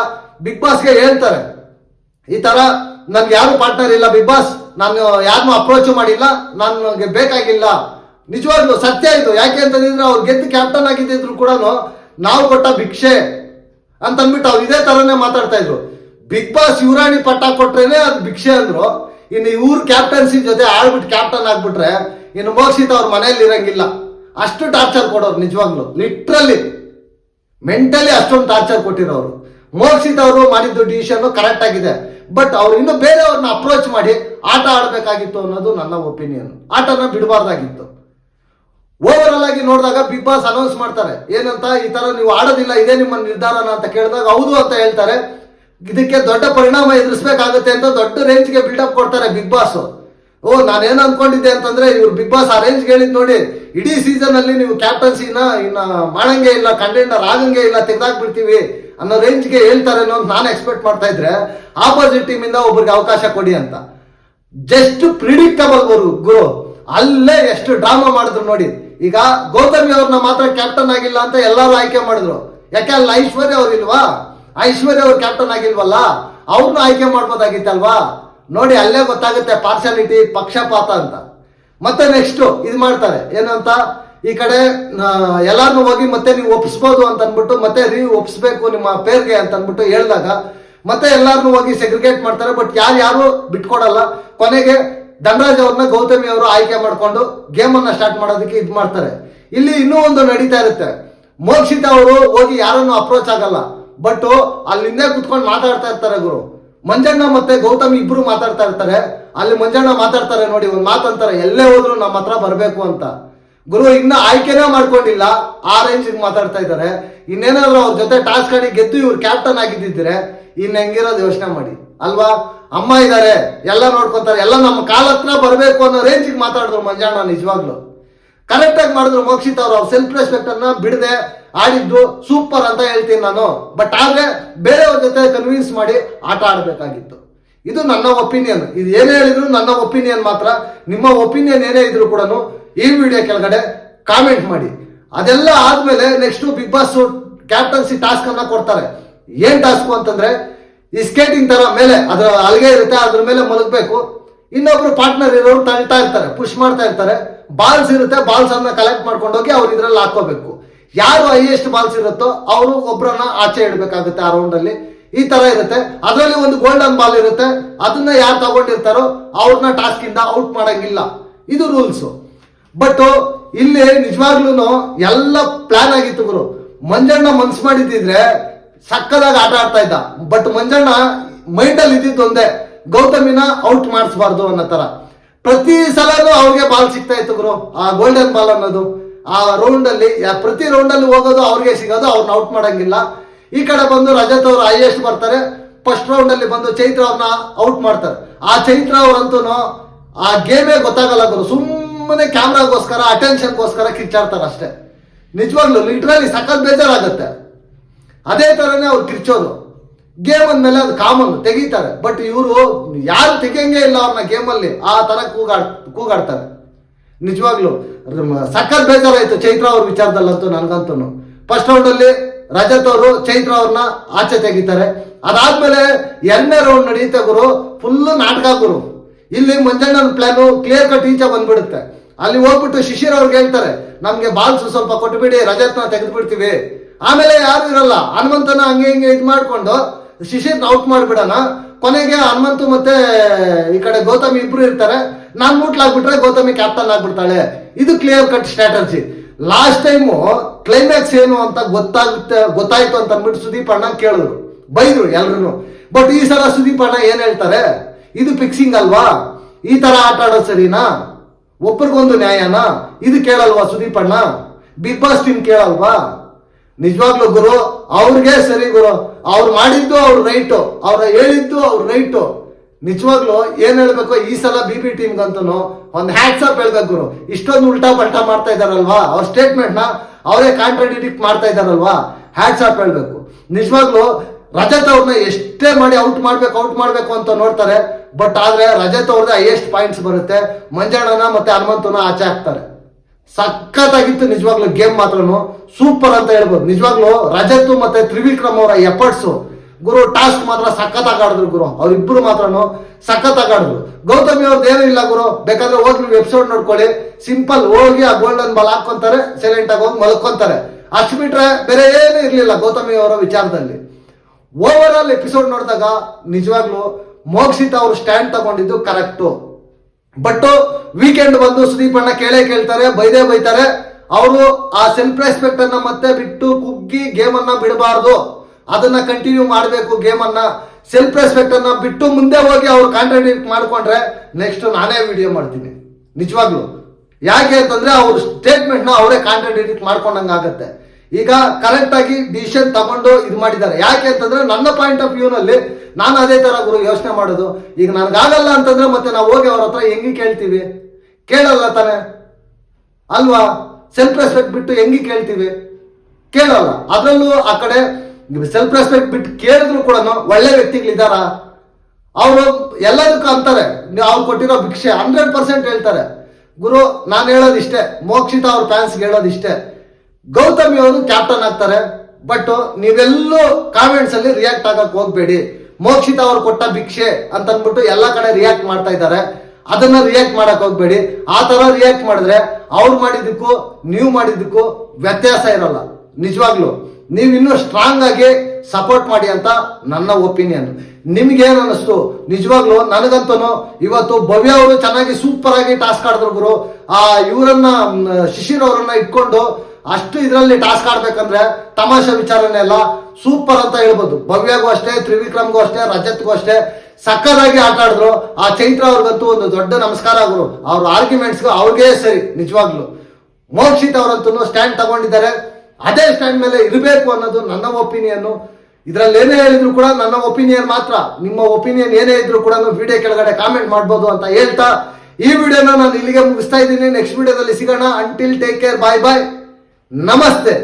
ಬಿಗ್ ಬಾಸ್ಗೆ ಹೇಳ್ತಾರೆ, ಈ ತರ ನನ್ಗೆ ಯಾರು ಪಾರ್ಟ್ನರ್ ಇಲ್ಲ ಬಿಗ್ ಬಾಸ್ ನಾನು ಯಾರನ್ನೂ ಅಪ್ರೋಚ್ ಮಾಡಿಲ್ಲ ನನಗೆ ಬೇಕಾಗಿಲ್ಲ. ನಿಜವಾಗ್ಲು ಸತ್ಯ ಇದು. ಯಾಕೆ ಅಂತಂದ್ರೆ ಅವ್ರು ಗೆದ್ದು ಕ್ಯಾಪ್ಟನ್ ಆಗಿದ್ದಿದ್ರು ಕೂಡ ನಾವು ಕೊಟ್ಟ ಭಿಕ್ಷೆ ಅಂತ ಅಂದ್ಬಿಟ್ಟು ಅವ್ರು ಇದೇ ತರನೇ ಮಾತಾಡ್ತಾ ಇದ್ರು. ಬಿಗ್ ಬಾಸ್ ಯುವರಾಣಿ ಪಟ್ಟ ಕೊಟ್ರೇನೆ ಅದು ಭಿಕ್ಷೆ ಅಂದ್ರು. ಇನ್ನು ಇವ್ರ ಕ್ಯಾಪ್ಟನ್ಸಿ ಜೊತೆ ಆಳ್ಬಿಟ್ಟು ಕ್ಯಾಪ್ಟನ್ ಆಗ್ಬಿಟ್ರೆ ಇನ್ನು ಮೋಕ್ಷಿತ್ ಅವ್ರ ಮನೆಯಲ್ಲಿ ಇರಂಗಿಲ್ಲ. ಅಷ್ಟು ಟಾರ್ಚರ್ ಕೊಡೋರು ನಿಜವಾಗ್ಲು. ಲಿಟ್ರಲಿ ಮೆಂಟಲಿ ಅಷ್ಟೊಂದು ಟಾರ್ಚರ್ ಕೊಟ್ಟಿರೋರು. ಮೋಕ್ಷಿತ್ ಅವರು ಮಾಡಿದ್ದು ಡಿಸಿಷನ್ ಕರೆಕ್ಟ್ ಆಗಿದೆ. ಬಟ್ ಅವ್ರು ಇನ್ನು ಬೇರೆಯವ್ರನ್ನ ಅಪ್ರೋಚ್ ಮಾಡಿ ಆಟ ಆಡಬೇಕಾಗಿತ್ತು ಅನ್ನೋದು ನನ್ನ ಒಪಿನಿಯನ್ ಆಟನ ಬಿಡಬಾರ್ದಾಗಿತ್ತು. ಓವರ್ ಆಗಿ ನೋಡಿದಾಗ ಬಿಗ್ ಬಾಸ್ ಅನೌನ್ಸ್ ಮಾಡ್ತಾರೆ. ಏನಂತ ಈ ತರ ನೀವು ಆಡೋದಿಲ್ಲ, ಇದೇ ನಿಮ್ಮ ನಿರ್ಧಾರನ ಅಂತ ಕೇಳಿದಾಗ ಹೌದು ಅಂತ ಹೇಳ್ತಾರೆ. ಇದಕ್ಕೆ ದೊಡ್ಡ ಪರಿಣಾಮ ಎದುರಿಸಬೇಕಾಗುತ್ತೆ ಅಂತ ದೊಡ್ಡ ರೇಂಜ್ಗೆ ಬಿಲ್ಡಪ್ ಕೊಡ್ತಾರೆ ಬಿಗ್ ಬಾಸ್ ಓ, ನಾನೇನು ಅನ್ಕೊಂಡಿದ್ದೆ ಅಂತಂದ್ರೆ ಇವ್ರು ಬಿಗ್ ಬಾಸ್ ಆ ರೇಂಜ್ ಹೇಳಿದ್ ನೋಡಿ, ಇಡೀ ಸೀಸನ್ ಅಲ್ಲಿ ನೀವು ಕ್ಯಾಪ್ಟನ್ಸಿನ ಇನ್ನ ಮಾಡಂಗೆ ಇಲ್ಲ ಕಂಟೆಂಡರ್ ಆಗಂಗೆ ಇಲ್ಲ ತೆಗ್ದಾಕ್ಬಿಡ್ತೀವಿ ಅನ್ನೋ ರೇಂಜ್ಗೆ ಹೇಳ್ತಾರೆ ಅನ್ನೋ ನಾನು ಎಕ್ಸ್ಪೆಕ್ಟ್ ಮಾಡ್ತಾ ಇದ್ರೆ ಆಪೋಸಿಟ್ ಟೀಮ್ ಇಂದ ಒಬ್ರಿಗೆ ಅವಕಾಶ ಕೊಡಿ ಅಂತ. ಜಸ್ಟ್ ಪ್ರಿಡಿಕ್ಟಬಲ್ ಗುರು ಅಲ್ಲೇ ಎಷ್ಟು ಡ್ರಾಮಾ ಮಾಡಿದ್ರು ನೋಡಿ. ಈಗ ಗೌತಮಿ ಅವ್ರನ್ನ ಮಾತ್ರ ಕ್ಯಾಪ್ಟನ್ ಆಗಿಲ್ಲ ಅಂತ ಎಲ್ಲರೂ ಆಯ್ಕೆ ಮಾಡಿದ್ರು. ಯಾಕೆ, ಅಲ್ಲಿ ಐಶ್ವರ್ಯ ಅವ್ರು ಇಲ್ವಾ? ಐಶ್ವರ್ಯ ಅವರು ಕ್ಯಾಪ್ಟನ್ ಆಗಿಲ್ವಲ್ಲ ಅವ್ರನ್ನ ಆಯ್ಕೆ ಮಾಡ್ಬೋದಾಗಿತ್ತಲ್ವಾ? ನೋಡಿ, ಅಲ್ಲೇ ಗೊತ್ತಾಗುತ್ತೆ ಪಾರ್ಶಾಲಿಟಿ ಪಕ್ಷಪಾತ ಅಂತ. ಮತ್ತೆ ನೆಕ್ಸ್ಟ್ ಇದು ಮಾಡ್ತಾರೆ. ಏನಂತ ಈ ಕಡೆ ಎಲ್ಲಾರನ್ನು ಹೋಗಿ ಮತ್ತೆ ನೀವು ಒಪ್ಪಿಸ್ಬೋದು ಅಂತ ಅಂದ್ಬಿಟ್ಟು ಮತ್ತೆ ರೀ ಒಪ್ಪಿಸ್ಬೇಕು ನಿಮ್ಮ ಪೇರ್ಗೆ ಅಂತ ಅಂದ್ಬಿಟ್ಟು ಹೇಳಿದಾಗ, ಮತ್ತೆ ಎಲ್ಲಾರನ್ನು ಹೋಗಿ ಸೆಗ್ರಿಗೇಟ್ ಮಾಡ್ತಾರೆ. ಬಟ್ ಯಾರು ಯಾರು ಬಿಟ್ಕೊಡಲ್ಲ. ಕೊನೆಗೆ ಧನರಾಜ್ ಅವ್ರನ್ನ ಗೌತಮಿ ಅವರು ಆಯ್ಕೆ ಮಾಡಿಕೊಂಡು ಗೇಮ್ ಅನ್ನ ಸ್ಟಾರ್ಟ್ ಮಾಡೋದಕ್ಕೆ ಇದು ಮಾಡ್ತಾರೆ. ಇಲ್ಲಿ ಇನ್ನೂ ಒಂದು ನಡೀತಾ ಇರುತ್ತೆ. ಮೋಕ್ಷಿತ ಅವರು ಹೋಗಿ ಯಾರನ್ನು ಅಪ್ರೋಚ್ ಆಗಲ್ಲ. ಬಟ್ ಅಲ್ಲಿ ಹಿಂದೆ ಕುತ್ಕೊಂಡು ಮಾತಾಡ್ತಾ ಇರ್ತಾರೆ ಗುರು. ಮಂಜಣ್ಣ ಮತ್ತೆ ಗೌತಮ್ ಇಬ್ರು ಮಾತಾಡ್ತಾ ಇರ್ತಾರೆ. ಅಲ್ಲಿ ಮಂಜಣ್ಣ ಮಾತಾಡ್ತಾರೆ ನೋಡಿ, ಒಂದು ಮಾತಂತಾರೆ ಎಲ್ಲೇ ಹೋದ್ರು ನಮ್ಮ ಹತ್ರ ಬರಬೇಕು ಅಂತ. ಗುರು, ಇನ್ನ ಆಯ್ಕೆನೇ ಮಾಡ್ಕೊಂಡಿಲ್ಲ, ಆ ರೇಂಜ್ ಮಾತಾಡ್ತಾ ಇದ್ದಾರೆ. ಇನ್ನೇನಾದ್ರು ಅವ್ರ ಜೊತೆ ಟಾಸ್ಕ್ ಆಡಿ ಗೆದ್ದು ಇವ್ರು ಕ್ಯಾಪ್ಟನ್ ಆಗಿದ್ದಿದ್ರೆ, ಇನ್ ಹೆಂಗಿರೋದು ಯೋಚನೆ ಮಾಡಿ. ಅಲ್ವಾ? ಅಮ್ಮ ಇದ್ದಾರೆ ಎಲ್ಲ ನೋಡ್ಕೊತಾರೆ, ಎಲ್ಲ ನಮ್ಮ ಕಾಲ ಹತ್ರ ಬರಬೇಕು ಅನ್ನೋ ರೇಂಜಿಗೆ ಮಾತಾಡಿದ್ರು ಮಂಜಣ್ಣ ನಿಜವಾಗ್ಲು. ಕರೆಕ್ಟ್ ಆಗಿ ಮಾಡಿದ್ರು ಮೋಕ್ಷಿತ್ ಅವರು, ಅವ್ರ ಸೆಲ್ಫ್ ರೆಸ್ಪೆಕ್ಟ್ ಅನ್ನ ಬಿಡದೆ ಆಡಿದ್ದು ಸೂಪರ್ ಅಂತ ಹೇಳ್ತೀನಿ ನಾನು. ಬಟ್ ಆದ್ರೆ ಬೇರೆಯವ್ರ ಜೊತೆ ಕನ್ವಿನ್ಸ್ ಮಾಡಿ ಆಟ ಆಡಬೇಕಾಗಿತ್ತು. ಇದು ನನ್ನ ಒಪಿನಿಯನ್ ಇದು ಏನೇ ಹೇಳಿದ್ರು ನನ್ನ ಒಪಿನಿಯನ್ ಮಾತ್ರ. ನಿಮ್ಮ ಒಪಿನಿಯನ್ ಏನೇ ಇದ್ರು ಕೂಡ ಈ ವಿಡಿಯೋ ಕೆಳಗಡೆ ಕಾಮೆಂಟ್ ಮಾಡಿ. ಅದೆಲ್ಲ ಆದ್ಮೇಲೆ next Bigg Boss captaincy task ಅನ್ನ ಕೊಡ್ತಾರೆ. ಏನ್ ಟಾಸ್ಕ್ ಅಂತಂದ್ರೆ ಈ ಸ್ಕೇಟಿಂಗ್ ತರ ಮೇಲೆ, ಅದರ ಅಲ್ಗೆ ಇರುತ್ತೆ, ಅದ್ರ ಮೇಲೆ ಮಲಗಬೇಕು. ಇನ್ನೊಬ್ರು ಪಾರ್ಟ್ನರ್ ಇರೋರು ತಳ್ತಾ ಇರ್ತಾರೆ ಪುಷ್ ಮಾಡ್ತಾ ಇರ್ತಾರೆ. ಬಾಲ್ಸ್ ಇರುತ್ತೆ ಬಾಲ್ಸ್ ಅನ್ನ ಕಲೆಕ್ಟ್ ಮಾಡ್ಕೊಂಡು ಹೋಗಿ ಅವ್ರು ಇದ್ರಲ್ಲಿ ಹಾಕೋಬೇಕು ಯಾರು ಹೈಯೆಸ್ಟ್ ಬಾಲ್ಸ್ ಇರುತ್ತೋ ಅವರು ಒಬ್ಬರನ್ನ ಆಚೆ ಇಡಬೇಕಾಗುತ್ತೆ ಆ ರೌಂಡ್ ಅಲ್ಲಿ. ಈ ತರ ಇರುತ್ತೆ. ಅದರಲ್ಲಿ ಒಂದು ಗೋಲ್ಡನ್ ಬಾಲ್ ಇರುತ್ತೆ. ಅದನ್ನ ಯಾರು ತಗೊಂಡಿರ್ತಾರೋ ಅವ್ರನ್ನ ಟಾಸ್ಕ್ ಇಂದ ಔಟ್ ಮಾಡಂಗಿಲ್ಲ. ಇದು ರೂಲ್ಸ್ ಬಟ್ ಇಲ್ಲಿ ನಿಜವಾಗ್ಲೂ ಎಲ್ಲ ಪ್ಲಾನ್ ಆಗಿತ್ತು ಗುರು. ಮಂಜಣ್ಣ ಮನ್ಸ್ ಮಾಡಿದ್ದಿದ್ರೆ ಸಕ್ಕದಾಗ ಆಟ ಆಡ್ತಾ ಇದ್ದ. ಬಟ್ ಮಂಜಣ್ಣ ಮೈಂಡ್ ಅಲ್ಲಿ ಇದ್ದಿದ್ದು ಒಂದೇ. ಗೌತಮಿನ ಔಟ್ ಮಾಡಿಸ್ಬಾರ್ದು ಅನ್ನೋ ತರ. ಪ್ರತಿ ಸಲನೂ ಅವ್ರಿಗೆ ಬಾಲ್ ಸಿಗ್ತಾ ಇತ್ತು ಗುರು. ಆ ಗೋಲ್ಡನ್ ಬಾಲ್ ಅನ್ನೋದು. ಆ ರೌಂಡ್ ಅಲ್ಲಿ, ಯಾ- ಪ್ರತಿ ರೌಂಡ್ ಅಲ್ಲಿ ಹೋಗೋದು ಅವ್ರಿಗೆ ಸಿಗೋದು ಅವ್ರನ್ನ ಔಟ್ ಮಾಡಂಗಿಲ್ಲ. ಈ ಕಡೆ ಬಂದು ರಜತ್ ಅವರು ಹೈಯೆಸ್ಟ್ ಬರ್ತಾರೆ. ಫಸ್ಟ್ ರೌಂಡ್ ಅಲ್ಲಿ ಬಂದು ಚೈತ್ರ ಅವ್ರನ್ನ ಔಟ್ ಮಾಡ್ತಾರೆ. ಆ ಚೈತ್ರ ಅವರಂತೂ ಆ ಗೇಮೇ ಗೊತ್ತಾಗಲ್ಲ ಗುರು. ಸುಮ್ಮನೆ ಕ್ಯಾಮ್ರಾಗೋಸ್ಕರ ಅಟೆನ್ಷನ್ಗೋಸ್ಕರ ಕಿಚ್ಚಾಡ್ತಾರೆ ಅಷ್ಟೇ. ನಿಜವಾಗ್ಲೂ ಲಿಟ್ರಲಿ ಸಖತ್ ಬೇಜಾರಾಗುತ್ತೆ. ಅದೇ ಥರನೇ ಅವ್ರು ಕಿರ್ಚೋದು. ಗೇಮ್ ಅಂದಮೇಲೆ ಅದು ಕಾಮನ್ ತೆಗಿತಾರೆ. ಬಟ್ ಇವರು ಯಾರು ತೆಗಿಯಂಗೆ ಇಲ್ಲ ಅವ್ರನ್ನ ಗೇಮಲ್ಲಿ ಆ ಥರ ಕೂಗಾಡ್ ಕೂಗಾಡ್ತಾರೆ. ನಿಜವಾಗ್ಲು ಸಖತ್ ಬೇಜಾರಾಯಿತು ಚೈತ್ರ ಅವ್ರ ವಿಚಾರದಲ್ಲಂತೂ ನನಗಂತೂ ಫಸ್ಟ್ ರೌಂಡಲ್ಲಿ ರಜತ್ ಅವರು ಚೈತ್ರ ಅವ್ರನ್ನ ಆಚೆ ತೆಗಿತಾರೆ. ಅದಾದ್ಮೇಲೆ ಎರಡನೇ ರೌಂಡ್ ನಡೀತ ಗುರು ಫುಲ್ ನಾಟಕ ಗುರು. ಇಲ್ಲಿ ಮಂಜಣ್ಣನ ಪ್ಲಾನು ಕ್ಲಿಯರ್ ಕಟ್ ಈಚೆ ಬಂದ್ಬಿಡುತ್ತೆ. ಅಲ್ಲಿ ಹೋಗ್ಬಿಟ್ಟು ಶಿಶಿರ್ ಅವ್ರಿಗೆ ಹೇಳ್ತಾರೆ, ನಮ್ಗೆ ಬಾಲ್ಸ್ ಸ್ವಲ್ಪ ಕೊಟ್ಟುಬಿಡಿ ರಜತ್ನ ತೆಗೆದು ಬಿಡ್ತೀವಿ ಆಮೇಲೆ ಯಾರು ಇರಲ್ಲ, ಹನುಮಂತನ ಹಂಗೆ ಹಿಂಗೆ ಇದು ಮಾಡ್ಕೊಂಡು ಶಿಶಿರ್ನ ಔಟ್ ಮಾಡಿಬಿಡೋಣ. ಕೊನೆಗೆ ಹನುಮಂತು ಮತ್ತೆ ಈ ಕಡೆ ಗೌತಮಿ ಇಬ್ರು ಇರ್ತಾರೆ. ನಾನ್ ಮುಟ್ಲಾಗ್ಬಿಟ್ರೆ ಗೌತಮಿ ಕ್ಯಾಪ್ಟನ್ ಆಗ್ಬಿಡ್ತಾಳೆ. ಇದು clear cut strategy last time climax ಏನು ಅಂತ ಗೊತ್ತಾಗುತ್ತೆ, ಗೊತ್ತಾಯ್ತು ಅಂತ ಅಂದ್ಬಿಟ್ಟು ಸುದೀಪ್ ಅಣ್ಣ ಕೇಳಿದ್ರು. ಬೈದ್ರು ಎಲ್ರು ಬಟ್ ಈ ಸಲ ಸುದೀಪ್ ಅಣ್ಣ ಏನ್ ಹೇಳ್ತಾರೆ? ಇದು ಫಿಕ್ಸಿಂಗ್ ಅಲ್ವಾ? ಈ ತರ ಆಟ ಆಡೋದು ಸರಿನಾ? ಒಬ್ರಿಗೊಂದು ನ್ಯಾಯನ? ಇದು ಕೇಳಲ್ವಾ ಸುದೀಪ್ ಅಣ್ಣ? ಬಿಗ್ ಬಾಸ್ ಟೀಮ್ ಕೇಳಲ್ವಾ? ನಿಜವಾಗ್ಲೂ ಗುರು, ಅವ್ರಿಗೆ ಸರಿ ಗುರು. ಅವ್ರು ಮಾಡಿದ್ದು ಅವ್ರ ರೈಟು ಅವ್ರ ಹೇಳಿದ್ದು ಅವ್ರ ರೈಟು ನಿಜವಾಗ್ಲೂ ಏನ್ ಹೇಳ್ಬೇಕು ಈ ಸಲ ಬಿ ಬಿ ಟೀಮ್ಗಂತೂ ಒಂದು ಹ್ಯಾಟ್ಸ್ ಅಪ್ ಹೇಳ್ಬೇಕು ಗುರು. ಇಷ್ಟೊಂದು ಉಲ್ಟಾ ಪಲ್ಟಾ ಮಾಡ್ತಾ ಇದಾರಲ್ವಾ ಅವ್ರ ಸ್ಟೇಟ್ಮೆಂಟ್ನ ಅವರೇ ಕಾಂಟ್ರಾಡಿಕ್ಟ್ ಮಾಡ್ತಾ ಇದಾರಲ್ವಾ ಹ್ಯಾಟ್ಸ್ ಅಪ್ ಹೇಳ್ಬೇಕು. ನಿಜವಾಗ್ಲೂ ರಜತ್ ಅವ್ರನ್ನ ಎಷ್ಟೇ ಮಾಡಿ ಔಟ್ ಮಾಡ್ಬೇಕು ಔಟ್ ಮಾಡ್ಬೇಕು ಅಂತ ನೋಡ್ತಾರೆ. ಬಟ್ ಆದ್ರೆ ರಜತ್ ಅವ್ರದ್ದು ಹೈಯೆಸ್ಟ್ ಪಾಯಿಂಟ್ಸ್ ಬರುತ್ತೆ. ಮಂಜಾಣನ ಮತ್ತೆ ಹನುಮಂತನ ಆಚೆ ಹಾಕ್ತಾರೆ. ಸಖತ್ತಾಗಿತ್ತು ನಿಜವಾಗ್ಲೂ ಗೇಮ್ ಮಾತ್ರನು. ಸೂಪರ್ ಅಂತ ಹೇಳ್ಬೋದು. ನಿಜವಾಗ್ಲೂ ರಜತ್ ಮತ್ತೆ ತ್ರಿವಿಕ್ರಮ್ ಅವರ ಎಫರ್ಟ್ಸ್ ಗುರು ಟಾಸ್ಕ್ ಮಾತ್ರ ಸಖತ್ ಆಗಾಡಿದ್ರು ಗುರು. ಅವ್ರಿಬ್ರು ಮಾತ್ರನು ಸಖತ್ ಆಗಾಡಿದ್ರು ಗೌತಮಿ ಅವ್ರದ್ದು ಏನೂ ಇಲ್ಲ ಗುರು. ಬೇಕಾದ್ರೆ ಹೋಗಿ ನೀವು ಎಪಿಸೋಡ್ ನೋಡ್ಕೊಳ್ಳಿ. ಸಿಂಪಲ್ ಹೋಗಿ ಆ ಗೋಲ್ಡನ್ ಬಾಲ್ ಹಾಕೊಂತಾರೆ ಸೈಲೆಂಟ್ ಆಗಿ ಹೋಗಿ ಮಲ್ಕೊಂತಾರೆ. ಅಷ್ಟು ಬಿಟ್ರೆ ಬೇರೆ ಏನು ಇರಲಿಲ್ಲ ಗೌತಮಿ ಅವರ ವಿಚಾರದಲ್ಲಿ. ಓವರ್ ಆಲ್ ಎಪಿಸೋಡ್ ನೋಡಿದಾಗ ನಿಜವಾಗ್ಲೂ ಮೋಕ್ಷಿತ ಅವರು ಸ್ಟ್ಯಾಂಡ್ ತಗೊಂಡಿದ್ದು ಕರೆಕ್ಟು ಬಟ್ ವೀಕೆಂಡ್ ಬಂದು ಸುದೀಪ್ ಅಣ್ಣ ಕೇಳೇ ಕೇಳ್ತಾರೆ, ಬೈದೇ ಬೈತಾರೆ. ಅವರು ಆ ಸೆಲ್ಫ್ ರೆಸ್ಪೆಕ್ಟ್ ಅನ್ನ ಮತ್ತೆ ಬಿಟ್ಟು ಕುಗ್ಗಿ ಗೇಮ್ ಅನ್ನ ಬಿಡಬಾರ್ದು. ಅದನ್ನ ಕಂಟಿನ್ಯೂ ಮಾಡಬೇಕು ಗೇಮ್ ಅನ್ನ ಸೆಲ್ಫ್ ರೆಸ್ಪೆಕ್ಟ್ ಅನ್ನ ಬಿಟ್ಟು ಮುಂದೆ ಹೋಗಿ ಅವ್ರು ಕಾಂಟ್ರಾಡಿಕ್ಟ್ ಮಾಡ್ಕೊಂಡ್ರೆ ನೆಕ್ಸ್ಟ್ ನಾನೇ ವಿಡಿಯೋ ಮಾಡ್ತೀನಿ. ನಿಜವಾಗ್ಲೂ. ಯಾಕೆ ಅಂತಂದ್ರೆ ಅವ್ರ ಸ್ಟೇಟ್ಮೆಂಟ್ನ ಅವರೇ ಕಾಂಟ್ರಾಡಿಕ್ಟ್ ಮಾಡ್ಕೊಂಡಂಗ ಆಗುತ್ತೆ. ಈಗ ಕರೆಕ್ಟ್ ಆಗಿ ಡಿಸಿಷನ್ ತಗೊಂಡು ಇದು ಮಾಡಿದ್ದಾರೆ. ಯಾಕೆ ಅಂತಂದ್ರೆ ನನ್ನ ಪಾಯಿಂಟ್ ಆಫ್ ವ್ಯೂ ನಲ್ಲಿ ನಾನು ಅದೇ ತರ ಗುರು ಯೋಚನೆ ಮಾಡೋದು. ಈಗ ನನಗಾಗಲ್ಲ ಅಂತಂದ್ರೆ ಮತ್ತೆ ನಾವು ಹೋಗಿ ಅವ್ರ ಹತ್ರ ಹೆಂಗೆ ಕೇಳ್ತೀವಿ? ಕೇಳಲ್ಲ ತಾನೆ? ಅಲ್ವಾ? ಸೆಲ್ಫ್ ರೆಸ್ಪೆಕ್ಟ್ ಬಿಟ್ಟು ಹೆಂಗೆ ಕೇಳ್ತೀವಿ? ಕೇಳಲ್ಲ. ಅದರಲ್ಲೂ ಆ ಕಡೆ ಸೆಲ್ಫ್ ರೆಸ್ಪೆಕ್ಟ್ ಬಿಟ್ಟು ಕೇಳಿದ್ರು ಕೂಡ ಒಳ್ಳೆ ವ್ಯಕ್ತಿಗಳಿದ್ದಾರ? ಅವರು ಎಲ್ಲದಕ್ಕೂ ಅಂತಾರೆ, ಅವ್ರು ಕೊಟ್ಟಿರೋ ಭಿಕ್ಷೆ ಹಂಡ್ರೆಡ್ ಪರ್ಸೆಂಟ್ ಹೇಳ್ತಾರೆ. ಗುರು, ನಾನು ಹೇಳೋದಿಷ್ಟೇ, ಮೋಕ್ಷಿತ ಅವ್ರ ಫ್ಯಾನ್ಸ್ಗೆ ಹೇಳೋದಿಷ್ಟೇ. ಗೌತಮಿ ಅವರು ಕ್ಯಾಪ್ಟನ್ ಆಗ್ತಾರೆ ಬಟ್ ನೀವೆಲ್ಲೂ ಕಾಮೆಂಟ್ಸ್ ಅಲ್ಲಿ ರಿಯಾಕ್ಟ್ ಆಗಕ್ ಹೋಗ್ಬೇಡಿ. ಮೋಕ್ಷಿತ ಅವ್ರು ಕೊಟ್ಟ ಭಿಕ್ಷೆ ಅಂತ ಅಂದ್ಬಿಟ್ಟು ಎಲ್ಲ ಕಡೆ ರಿಯಾಕ್ಟ್ ಮಾಡ್ತಾ ಇದ್ದಾರೆ. ಅದನ್ನ ರಿಯಾಕ್ಟ್ ಮಾಡಕ್ ಹೋಗ್ಬೇಡಿ. ಆ ತರ ರಿಯಾಕ್ಟ್ ಮಾಡಿದ್ರೆ ಅವ್ರು ಮಾಡಿದ್ದಕ್ಕೂ, ನೀವು ಮಾಡಿದ್ದಕ್ಕೂ ವ್ಯತ್ಯಾಸ ಇರಲ್ಲ. ನಿಜವಾಗ್ಲು. ನೀವು ಇನ್ನೂ ಸ್ಟ್ರಾಂಗ್ ಆಗಿ ಸಪೋರ್ಟ್ ಮಾಡಿ ಅಂತ ನನ್ನ ಒಪಿನಿಯನ್ ನಿಮ್ಗೇನು ಅನ್ನಿಸ್ತು ನಿಜವಾಗ್ಲು ನನಗಂತೂ ಇವತ್ತು ಭವ್ಯ ಅವರು ಚೆನ್ನಾಗಿ ಸೂಪರ್ ಆಗಿ ಟಾಸ್ಕ್ ಆಡಿದ್ರು ಗುರು. ಆ ಇವರನ್ನ ಶಿಶಿರ್ ಅವರನ್ನ ಇಟ್ಕೊಂಡು ಅಷ್ಟು ಇದರಲ್ಲಿ ಟಾಸ್ಕ್ ಆಡ್ಬೇಕಂದ್ರೆ ತಮಾಷೆ ವಿಚಾರನೇ ಅಲ್ಲ ಸೂಪರ್ ಅಂತ ಹೇಳ್ಬೋದು. ಭವ್ಯಗೂ ಅಷ್ಟೇ, ತ್ರಿವಿಕ್ರಮ್ಗೂ ಅಷ್ಟೇ, ರಜತ್ಗೂ ಅಷ್ಟೇ. ಸಕ್ಕದಾಗಿ ಆಟ ಆಡಿದ್ರು. ಆ ಚೈತ್ರ ಅವ್ರಿಗಂತೂ ಒಂದು ದೊಡ್ಡ ನಮಸ್ಕಾರ ಗುರು. ಅವ್ರ ಆರ್ಗ್ಯುಮೆಂಟ್ಸ್ಗೂ ಅವ್ರಿಗೇ ಸರಿ, ನಿಜವಾಗ್ಲು. ಮೋಕ್ಷಿತ್ ಅವರಂತೂ ಸ್ಟ್ಯಾಂಡ್ ತಗೊಂಡಿದ್ದಾರೆ. ಅದೇ ಸ್ಟ್ಯಾಂಡ್ ಮೇಲೆ ಇರಬೇಕು ಅನ್ನೋದು ನನ್ನ ಒಪಿನಿಯನ್ನು ಇದರಲ್ಲಿ ಏನೇ ಹೇಳಿದ್ರು ಕೂಡ ನನ್ನ ಒಪಿನಿಯನ್ ಮಾತ್ರ. ನಿಮ್ಮ ಒಪಿನಿಯನ್ ಏನೇ ಇದ್ರು ಕೂಡ ವಿಡಿಯೋ ಕೆಳಗಡೆ ಕಾಮೆಂಟ್ ಮಾಡ್ಬೋದು ಅಂತ ಹೇಳ್ತಾ ಈ ವಿಡಿಯೋನ ನಾನು ಇಲ್ಲಿಗೆ ಮುಗಿಸ್ತಾ ಇದ್ದೀನಿ. ನೆಕ್ಸ್ಟ್ ವಿಡಿಯೋದಲ್ಲಿ ಸಿಗೋಣ. Until take care bye bye ನಮಸ್ತೆ.